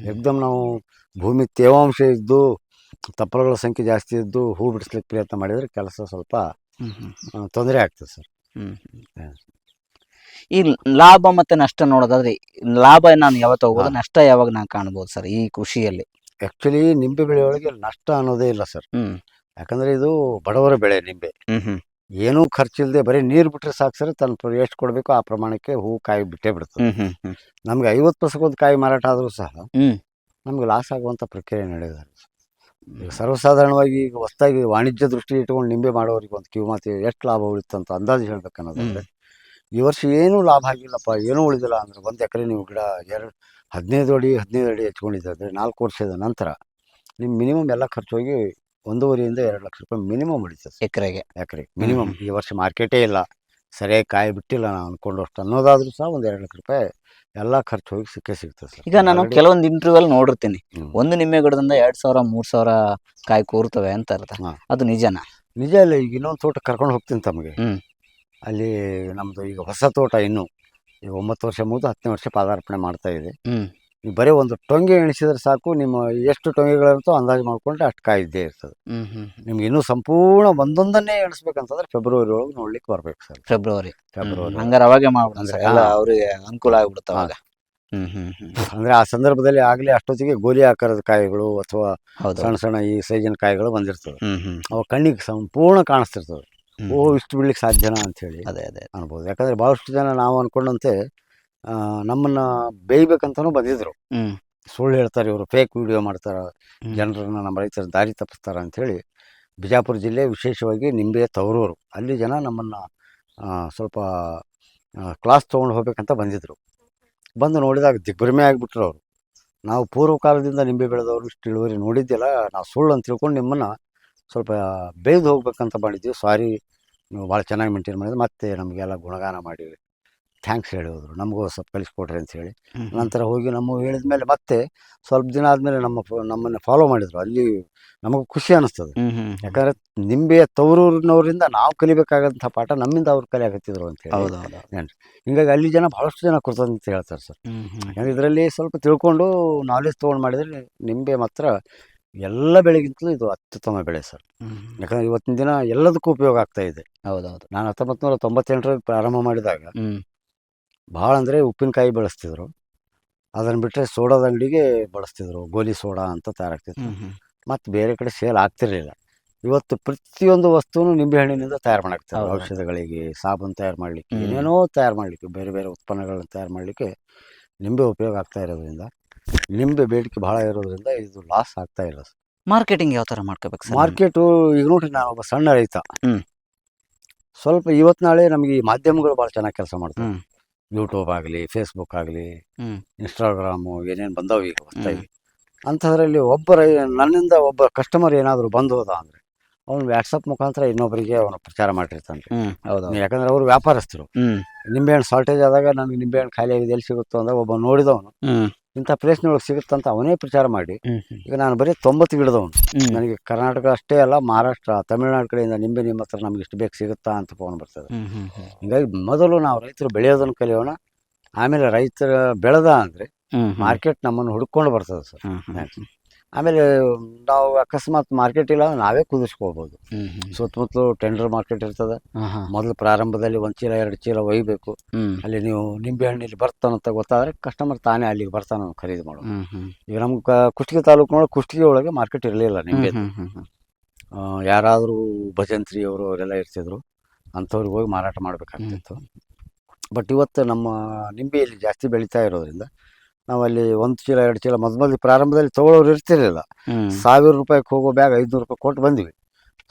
ಎಕ್ದಮ್ ನಾವು ಭೂಮಿ ತೇವಾಂಶ ಇದ್ದು ತಪ್ಪಲುಗಳ ಸಂಖ್ಯೆ ಜಾಸ್ತಿ ಇದ್ದು ಹೂ ಬಿಡಿಸ್ಲಿಕ್ಕೆ ಪ್ರಯತ್ನ ಮಾಡಿದರೆ ಕೆಲಸ ಸ್ವಲ್ಪ. ತೊಂದರೆ ಆಗ್ತದೆ ಸರ್. ಹ್ಮ್. ಈ ಲಾಭ ಮತ್ತೆ ನಷ್ಟ ನೋಡೋದಾದ್ರೆ ಲಾಭ ನಾನು ಯಾವತ್ತು ಹೋಗ್ಬೋದು ನಷ್ಟ ಯಾವಾಗ ನಾನು ಕಾಣ್ಬೋದು ಸರ್ ಈ ಕೃಷಿಯಲ್ಲಿ? ಆ್ಯಕ್ಚುಲಿ ನಿಂಬೆ ಬೆಳೆಯೊಳಗೆ ನಷ್ಟ ಅನ್ನೋದೇ ಇಲ್ಲ ಸರ್. ಹ್ಮ್. ಯಾಕಂದರೆ ಇದು ಬಡವರ ಬೆಳೆ ನಿಂಬೆ. ಹ್ಮ್ ಹ್ಮ್ ಏನೂ ಖರ್ಚಿಲ್ಲದೆ ಬರೀ ನೀರು ಬಿಟ್ಟರೆ ಸಾಕು ಸರ್ ತನ್ನ ಎಷ್ಟು ಕೊಡಬೇಕು ಆ ಪ್ರಮಾಣಕ್ಕೆ ಹೂ ಕಾಯಿ ಬಿಟ್ಟೇ ಬಿಡ್ತದೆ. ಹ್ಮ್ ಹ್ಮ್ ಹ್ಮ್ ನಮ್ಗೆ ಐವತ್ತು ಪರ್ಸೆಂಟ್ ಕಾಯಿ ಮಾರಾಟ ಆದರೂ ಸಹ ಹ್ಮ್. ನಮ್ಗೆ ಲಾಸ್ ಆಗುವಂಥ ಪ್ರಕ್ರಿಯೆ ನಡೆದಿದೆ. ಈಗ ಸರ್ವಸಾಧಾರಣವಾಗಿ ಈಗ ಹೊಸದಾಗಿ ವಾಣಿಜ್ಯ ದೃಷ್ಟಿ ಇಟ್ಕೊಂಡು ನಿಂಬೆ ಮಾಡೋರಿಗೆ ಒಂದು ಕಿವಿ ಮಾತು ಎಷ್ಟು ಲಾಭ ಉಳಿತು ಅಂತ ಅಂದಾಜು ಹೇಳ್ಬೇಕನ್ನೋದಾದ್ರೆ ಈ ವರ್ಷ ಏನೂ ಲಾಭ ಆಗಿಲ್ಲಪ್ಪ ಏನೂ ಉಳಿದಿಲ್ಲ. ಅಂದ್ರೆ ಒಂದು ಎಕರೆ ನೀವು ಗಿಡ ಎರಡು ಹದಿನೈದು ಅಡಿ ಹದಿನೈದು ಅಡಿ ಹಚ್ಕೊಂಡಿದ್ದಾದ್ರೆ ನಾಲ್ಕು ವರ್ಷದ ನಂತರ ನಿಮ್ಮ ಮಿನಿಮಮ್ ಎಲ್ಲ ಖರ್ಚು ಹೋಗಿ ಒಂದೂವರೆಯಿಂದ ಎರಡು ಲಕ್ಷ ರೂಪಾಯಿ ಮಿನಿಮಮ್ ಉಳಿತದೆ ಎಕರೆಗೆ. ಎಕರೆ ಮಿನಿಮಮ್ ಈ ವರ್ಷ ಮಾರ್ಕೆಟೇ ಇಲ್ಲ. ಸರಿಯಾಗಿ ಕಾಯಿ ಬಿಟ್ಟಿಲ್ಲ ನಾನು ಅನ್ಕೊಂಡಷ್ಟು ಅನ್ನೋದಾದ್ರೂ ಸಹ ಒಂದು ಎರಡು ಲಕ್ಷ ರೂಪಾಯಿ ಎಲ್ಲ ಖರ್ಚು ಹೋಗಿ ಸಿಕ್ಕೇ ಸಿಗ್ತದೆ ಸರ್. ಈಗ ನಾನು ಕೆಲವೊಂದು ಇಂಟರ್ವ್ಯೂ ಅಲ್ಲಿ ನೋಡಿರ್ತೀನಿ ಒಂದು ನಿಮ್ಮೆ ಗಿಡದಿಂದ ಎರಡು ಸಾವಿರ ಮೂರು ಸಾವಿರ ಕಾಯಿ ಕೂರ್ತವೆ ಅಂತ ಅರ್ಥ. ಅದು ನಿಜನಾ? ನಿಜ ಇಲ್ಲ ಈಗ ಇನ್ನೊಂದು ತೋಟ ಕರ್ಕೊಂಡು ಹೋಗ್ತೀನಿ ತಮಗೆ. ಅಲ್ಲಿ ನಮ್ಮದು ಈಗ ಹೊಸ ತೋಟ ಇನ್ನು ಈಗ ಒಂಬತ್ತು ವರ್ಷ ಮುಗಿದು ಹತ್ತನೇ ವರ್ಷ ಪಾದಾರ್ಪಣೆ ಮಾಡ್ತಾ ಇದೆ. ನೀವು ಬರೀ ಒಂದು ಟೊಂಗೆ ಎಣಿಸಿದ್ರೆ ಸಾಕು ನಿಮ್ಮ ಎಷ್ಟು ಟೊಂಗೆಗಳಂತೂ ಅಂದಾಜು ಮಾಡ್ಕೊಂಡ್ರೆ ಅಷ್ಟು ಕಾಯಿದ್ದೇ ಇರ್ತದೆ. ನಿಮ್ಗೆ ಇನ್ನೂ ಸಂಪೂರ್ಣ ಒಂದೊಂದನ್ನೇ ಎಣಿಸ್ಬೇಕಂತಂದ್ರೆ ಫೆಬ್ರವರಿ ಒಳಗೆ ನೋಡ್ಲಿಕ್ಕೆ ಬರ್ಬೇಕು ಸರ್. ಫೆಬ್ರವರಿ ಫೆಬ್ರವರಿ ಹಂಗಾರೆ ಅವಾಗೆ ಮಾಡ್ಬಿಡ ಅಂದ್ರೆ ಎಲ್ಲ. ಅವ್ರಿಗೆ ಅನುಕೂಲ ಆಗ್ಬಿಡುತ್ತೆ ಆಗ ಅವಾಗ ಅಂದ್ರೆ ಆ ಸಂದರ್ಭದಲ್ಲಿ ಆಗಲೇ ಅಷ್ಟೊತ್ತಿಗೆ ಗೋಲಿ ಆಕಾರದ ಕಾಯಿಗಳು ಅಥವಾ ಸಣ್ಣ ಸಣ್ಣ ಈ ಸೈಜಿನ ಕಾಯಿಗಳು ಬಂದಿರ್ತವೆ. ಅವ ಕಣ್ಣಿಗೆ ಸಂಪೂರ್ಣ ಕಾಣಿಸ್ತಿರ್ತವೆ. ಓ ಇಷ್ಟು ಬಿಡ್ಲಿಕ್ಕೆ ಸಾಧ್ಯನಾ ಅಂತ ಹೇಳಿ ಅದೇ ಅದೇ ಅನ್ಬೋದು. ಯಾಕಂದ್ರೆ ಭಾಳಷ್ಟು ಜನ ನಾವು ಅನ್ಕೊಂಡಂತೆ ನಮ್ಮನ್ನು ಬೇಯ್ಬೇಕಂತನೂ ಬಂದಿದ್ರು. ಸುಳ್ಳು ಹೇಳ್ತಾರೆ ಇವರು ಫೇಕ್ ವಿಡಿಯೋ ಮಾಡ್ತಾರೆ ಜನರನ್ನು ಜನರನ್ನ ನಮ್ಮ ರೈತರ ದಾರಿ ತಪ್ಪಿಸ್ತಾರೆ ಅಂಥೇಳಿ ಬಿಜಾಪುರ ಜಿಲ್ಲೆ ವಿಶೇಷವಾಗಿ ನಿಂಬೆ ತವರೂರು ಅಲ್ಲಿ ಜನ ನಮ್ಮನ್ನು ಸ್ವಲ್ಪ ಕ್ಲಾಸ್ ತೊಗೊಂಡು ಹೋಗ್ಬೇಕಂತ ಬಂದಿದ್ದರು ಬಂದು ನೋಡಿದಾಗ ದಿಗ್ಭ್ರಮೆ ಆಗಿಬಿಟ್ರು ಅವರು. ನಾವು ಪೂರ್ವಕಾಲದಿಂದ ನಿಂಬೆ ಬೆಳೆದವರು ಇಷ್ಟು ಇಳುವರಿ ನೋಡಿದ್ದಿಲ್ಲ ನಾವು ಸುಳ್ಳು ಅಂತ ತಿಳ್ಕೊಂಡು ನಿಮ್ಮನ್ನು ಸ್ವಲ್ಪ ಬೇಯ್ದು ಹೋಗ್ಬೇಕಂತ ಮಾಡಿದ್ವಿ ಸಾರಿ ನೀವು ಭಾಳ ಚೆನ್ನಾಗಿ ಮೇಂಟೈನ್ ಮಾಡಿದ್ರು. ಮತ್ತೆ ನಮಗೆಲ್ಲ ಗುಣಗಾನ ಮಾಡಿ ಥ್ಯಾಂಕ್ಸ್ ಹೇಳಿ ಹೋದರು ನಮಗೂ ಸ್ವಲ್ಪ ಕಲಿಸ್ಕೊಡ್ರಿ ಅಂತ ಹೇಳಿ. ನಂತರ ಹೋಗಿ ನಮ್ಮ ಹೇಳಿದ ಮೇಲೆ ಮತ್ತೆ ಸ್ವಲ್ಪ ದಿನ ಆದಮೇಲೆ ನಮ್ಮ ನಮ್ಮನ್ನು ಫಾಲೋ ಮಾಡಿದರು. ಅಲ್ಲಿ ನಮಗೆ ಖುಷಿ ಅನ್ನಿಸ್ತದೆ ಯಾಕಂದರೆ ನಿಂಬೆಯ ತವರೂರಿನವರಿಂದ ನಾವು ಕಲಿಬೇಕಾಗಂಥ ಪಾಠ ನಮ್ಮಿಂದ ಅವ್ರು ಕಲಿಯಾಕತ್ತಿದ್ರು ಅಂತ ಹೇಳಿ. ಹಿಂಗಾಗಿ ಅಲ್ಲಿ ಜನ ಭಾಳಷ್ಟು ಜನ ಕೊಡ್ತದೆ ಅಂತ ಹೇಳ್ತಾರೆ ಸರ್. ಇದರಲ್ಲಿ ಸ್ವಲ್ಪ ತಿಳ್ಕೊಂಡು ನಾಲೆಜ್ ತೊಗೊಂಡು ಮಾಡಿದರೆ ನಿಂಬೆ ಮಾತ್ರ ಎಲ್ಲ ಬೆಳೆಗಿಂತಲೂ ಇದು ಅತ್ಯುತ್ತಮ ಬೆಳೆ ಸರ್. ಯಾಕಂದ್ರೆ ಇವತ್ತಿನ ದಿನ ಎಲ್ಲದಕ್ಕೂ ಉಪಯೋಗ ಆಗ್ತಾ ಇದೆ. ಹೌದೌದು. ನಾನು ಹತ್ತೊಂಬತ್ತು ನೂರ ತೊಂಬತ್ತೆಂಟರಲ್ಲಿ ಪ್ರಾರಂಭ ಮಾಡಿದಾಗ ಹ್ಮ್. ಭಾಳ ಅಂದರೆ ಉಪ್ಪಿನಕಾಯಿ ಬಳಸ್ತಿದ್ರು. ಅದನ್ನು ಬಿಟ್ಟರೆ ಸೋಡಾದ ಅಂಗಡಿಗೆ ಬಳಸ್ತಿದ್ರು. ಗೋಲಿ ಸೋಡಾ ಅಂತ ತಯಾರಾಗ್ತಿತ್ತು ಹ್ಮ್ ಹ್ಮ್. ಮತ್ತು ಬೇರೆ ಕಡೆ ಸೇಲ್ ಆಗ್ತಿರಲಿಲ್ಲ. ಇವತ್ತು ಪ್ರತಿಯೊಂದು ವಸ್ತುನು ನಿಂಬೆಹಣ್ಣಿನಿಂದ ತಯಾರು ಮಾಡಾಕ್ತಾರೆ. ಹೌದು. ಔಷಧಗಳಿಗೆ ಸಾಬೂನು ತಯಾರು ಮಾಡಲಿಕ್ಕೆ ಹ್ಮ್. ಏನೇನೋ ತಯಾರು ಮಾಡಲಿಕ್ಕೆ ಬೇರೆ ಬೇರೆ ಉತ್ಪನ್ನಗಳನ್ನ ತಯಾರು ಮಾಡಲಿಕ್ಕೆ ನಿಂಬೆ ಉಪಯೋಗ ಆಗ್ತಾ ಇರೋದ್ರಿಂದ ನಿಂಬೆ ಬೇಡಿಕೆ ಭಾಳ ಇರೋದ್ರಿಂದ ಇದು ಲಾಸ್ ಆಗ್ತಾ ಇಲ್ಲ ಮಾರ್ಕೆಟಿಂಗ್ ಯಾವ ತರ ಮಾಡ್ಕೋಬೇಕು ಸರ್ ಮಾರ್ಕೆಟು ಈಗ ನೋಡ್ರಿ ನಾನು ಒಬ್ಬ ಸಣ್ಣ ರೈತ. ಹ್ಮ್. ಸ್ವಲ್ಪ ಇವತ್ತು ನಾಳೆ ನಮಗೆ ಈ ಮಾಧ್ಯಮಗಳು ಭಾಳ ಚೆನ್ನಾಗಿ ಕೆಲಸ ಮಾಡ್ತವೆ. ಹ್ಮ್. ಯೂಟ್ಯೂಬ್ ಆಗಲಿ ಫೇಸ್ಬುಕ್ ಆಗಲಿ ಹ್ಮ್. ಇನ್ಸ್ಟಾಗ್ರಾಮು ಏನೇನು ಬಂದಾವ ಈಗ ಹೊಸ್ತಾಗಿ. ಅಂಥದ್ರಲ್ಲಿ ಒಬ್ಬ ರೈ ನನ್ನಿಂದ ಒಬ್ಬ ಕಸ್ಟಮರ್ ಏನಾದರೂ ಬಂದು ಹೋದ ಅಂದರೆ ಅವನು ವ್ಯಾಟ್ಸಪ್ ಮುಖಾಂತರ ಇನ್ನೊಬ್ಬರಿಗೆ ಅವನು ಪ್ರಚಾರ ಮಾಡಿರ್ತಾನೆ. ಹೌದು. ಯಾಕಂದ್ರೆ ಅವರು ವ್ಯಾಪಾರಸ್ಥರು. ಹ್ಮ್. ನಿಂಬೆಹಣ್ಣು ಶಾರ್ಟೇಜ್ ಆದಾಗ ನಮಗೆ ನಿಂಬೆಹಣ್ಣು ಖಾಲಿ ಆಗಿದೆ ಎಲ್ಲಿ ಸಿಗುತ್ತೋ ಅಂದಾಗ ಒಬ್ಬ ನೋಡಿದವನು. ಹ್ಮ್. ಇಂಥ ಪ್ಲೇಸ್ನೊಳಗೆ ಸಿಗುತ್ತಂತ ಅವನೇ ಪ್ರಚಾರ ಮಾಡಿ ಈಗ ನಾನು ಬರೀ ತೊಂಬತ್ತು ಗಿಡದವನು. ನನಗೆ ಕರ್ನಾಟಕ ಅಷ್ಟೇ ಅಲ್ಲ ಮಹಾರಾಷ್ಟ್ರ ತಮಿಳುನಾಡು ಕಡೆಯಿಂದ ನಿಂಬೆ ನಿಮ್ಮ ಹತ್ರ ನಮ್ಗೆ ಇಷ್ಟು ಬೇಕು ಸಿಗುತ್ತಾ ಅಂತ ಫೋನ್ ಬರ್ತದೆ. ಹಿಂಗಾಗಿ ಮೊದಲು ನಾವು ರೈತರು ಬೆಳೆಯೋದನ್ನು ಕಲಿಯೋಣ ಆಮೇಲೆ ರೈತರ ಬೆಳೆದ ಅಂದರೆ ಮಾರ್ಕೆಟ್ ನಮ್ಮನ್ನು ಹುಡ್ಕೊಂಡು ಬರ್ತದೆ ಸರ್. ಆಮೇಲೆ ನಾವು ಅಕಸ್ಮಾತ್ ಮಾರ್ಕೆಟ್ ಇಲ್ಲ ನಾವೇ ಕುದಿಸ್ಕೋಬೋದು. ಸುತ್ತಮುತ್ತಲು ಟೆಂಡರ್ ಮಾರ್ಕೆಟ್ ಇರ್ತದೆ. ಮೊದಲು ಪ್ರಾರಂಭದಲ್ಲಿ ಒಂದು ಚೀಲ ಎರಡು ಚೀಲ ಒಯ್ಬೇಕು. ಅಲ್ಲಿ ನೀವು ನಿಂಬೆ ಹಣ್ಣಿಲ್ಲಿ ಬರ್ತಾನಂತ ಗೊತ್ತಾದ್ರೆ ಕಸ್ಟಮರ್ ತಾನೇ ಅಲ್ಲಿಗೆ ಬರ್ತಾನ ಖರೀದಿ ಮಾಡೋದು ಈಗ ನಮ್ಮ ಕ- ಕುಷ್ಟಗಿ ತಾಲೂಕಿನೊಳಗೆ ಕುಷ್ಟಗಿ ಒಳಗೆ ಮಾರ್ಕೆಟ್ ಇರಲಿಲ್ಲ ನಿಂಬೆ ಯಾರಾದರೂ ಭಜಂತ್ರಿ ಅವರು ಅವರೆಲ್ಲ ಇರ್ತಿದ್ರು. ಅಂಥವ್ರಿಗೆ ಹೋಗಿ ಮಾರಾಟ ಮಾಡಬೇಕಾಗ್ತಿತ್ತು. ಬಟ್ ಇವತ್ತು ನಮ್ಮ ನಿಂಬೆಯಲ್ಲಿ ಜಾಸ್ತಿ ಬೆಳೀತಾ ಇರೋದ್ರಿಂದ ನಾವು ಅಲ್ಲಿ ಒಂದು ಚೀಲ ಎರಡು ಚೀಲ ಮೊದ್ ಮೊದಲು ಪ್ರಾರಂಭದಲ್ಲಿ ತಗೊಳ್ಳೋರು ಇರ್ತಿರಲಿಲ್ಲ. ಸಾವಿರ ರೂಪಾಯಿಗೆ ಹೋಗೋ ಬ್ಯಾಗ್ ಐದುನೂರು ರೂಪಾಯಿ ಕೊಟ್ಟು ಬಂದ್ವಿ.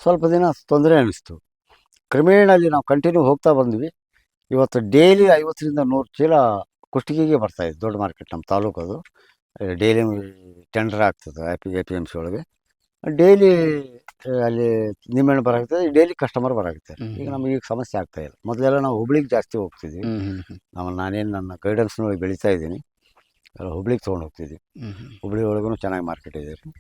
ಸ್ವಲ್ಪ ದಿನ ತೊಂದರೆ ಅನಿಸ್ತು. ಕ್ರಮೇಣ ಅಲ್ಲಿ ನಾವು ಕಂಟಿನ್ಯೂ ಹೋಗ್ತಾ ಬಂದ್ವಿ. ಇವತ್ತು ಡೈಲಿ ಐವತ್ತರಿಂದ ನೂರು ಚೀಲ ಕುಷ್ಟಿಗೆಗೆ ಬರ್ತಾ ಇದೆ ದೊಡ್ಡ ಮಾರ್ಕೆಟ್ ನಮ್ಮ ತಾಲೂಕದು ಅದು. ಡೈಲಿ ಟೆಂಡರ್ ಆಗ್ತದೆ A P A P M C ಒಳಗೆ. ಡೈಲಿ ಅಲ್ಲಿ ನಿಂಬೆಹಣ್ಣು ಬರಾಗ್ತದೆ ಡೈಲಿ ಕಸ್ಟಮರ್ ಬರಾಗುತ್ತೆ ಈಗ ನಮಗೆ ಈಗ ಸಮಸ್ಯೆ ಆಗ್ತಾ ಇಲ್ಲ. ಮೊದಲೆಲ್ಲ ನಾವು ಹುಬ್ಳಿಗೆ ಜಾಸ್ತಿ ಹೋಗ್ತಿದ್ವಿ. ನಮ್ಮ ನಾನೇನು ನನ್ನ ಗೈಡೆನ್ಸ್ನೊಳಗೆ ಬೆಳೀತಾ ಇದ್ದೀನಿ. ಎಲ್ಲ ಹುಬ್ಳಿಗೆ ತೊಗೊಂಡು ಹೋಗ್ತಿದ್ವಿ. ಹುಬ್ಳಿ ಒಳಗೂ ಚೆನ್ನಾಗಿ ಮಾರ್ಕೆಟ್ ಇದೆ. ರೀ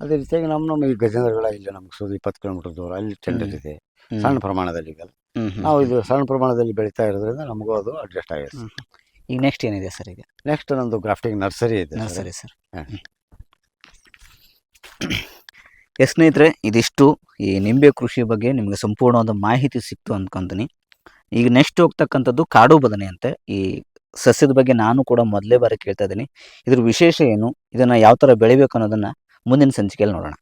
ಅದೇ ರೀತಿಯಾಗಿ ನಮ್ಮ ನಮ್ಮ ಈ ಗಜೇಂದ್ರಗಳ ಇಲ್ಲಿ ನಮ್ಗೆ ಸುದ ಇಪ್ಪತ್ತು ಕಿಲೋಮೀಟರ್ ದೂರ ಅಲ್ಲಿ ಟೆಂಡರ್ ಇದೆ. ಸಣ್ಣ ಪ್ರಮಾಣದಲ್ಲಿ ಈಗ ನಾವು ಇದು ಸಣ್ಣ ಪ್ರಮಾಣದಲ್ಲಿ ಬೆಳೀತಾ ಇರೋದ್ರಿಂದ ನಮಗೂ ಅದು ಅಡ್ಜಸ್ಟ್ ಆಗಿದೆ. ಈಗ ನೆಕ್ಸ್ಟ್ ಏನಿದೆ ಸರ್ ಈಗ? ನೆಕ್ಸ್ಟ್ ನಮ್ಮದು ಗ್ರಾಫ್ಟಿಂಗ್ ನರ್ಸರಿ ಇದೆ ಸರ್. Nursery sir. ಎಸ್ ಸ್ನೇಹಿತರೆ ಇದಿಷ್ಟು ಈ ನಿಂಬೆ ಕೃಷಿ ಬಗ್ಗೆ ನಿಮಗೆ ಸಂಪೂರ್ಣವಾದ ಮಾಹಿತಿ ಸಿಕ್ತು ಅಂದ್ಕೊಂತೀನಿ ಈಗ ನೆಕ್ಸ್ಟ್ ಹೋಗ್ತಕ್ಕಂಥದ್ದು ಕಾಡು ಬದನೆ ಅಂತೆ. ಈ ಸಸ್ಯದ ಬಗ್ಗೆ ನಾನು ಕೂಡ ಮೊದಲೇ ಬಾರಿ ಕೇಳ್ತಾ ಇದ್ದೀನಿ. ಇದ್ರ ವಿಶೇಷ ಏನು? ಇದನ್ನು ಯಾವ ಥರ ಬೆಳಿಬೇಕು ಅನ್ನೋದನ್ನು ಮುಂದಿನ ಸಂಚಿಕೆಯಲ್ಲಿ ನೋಡೋಣ.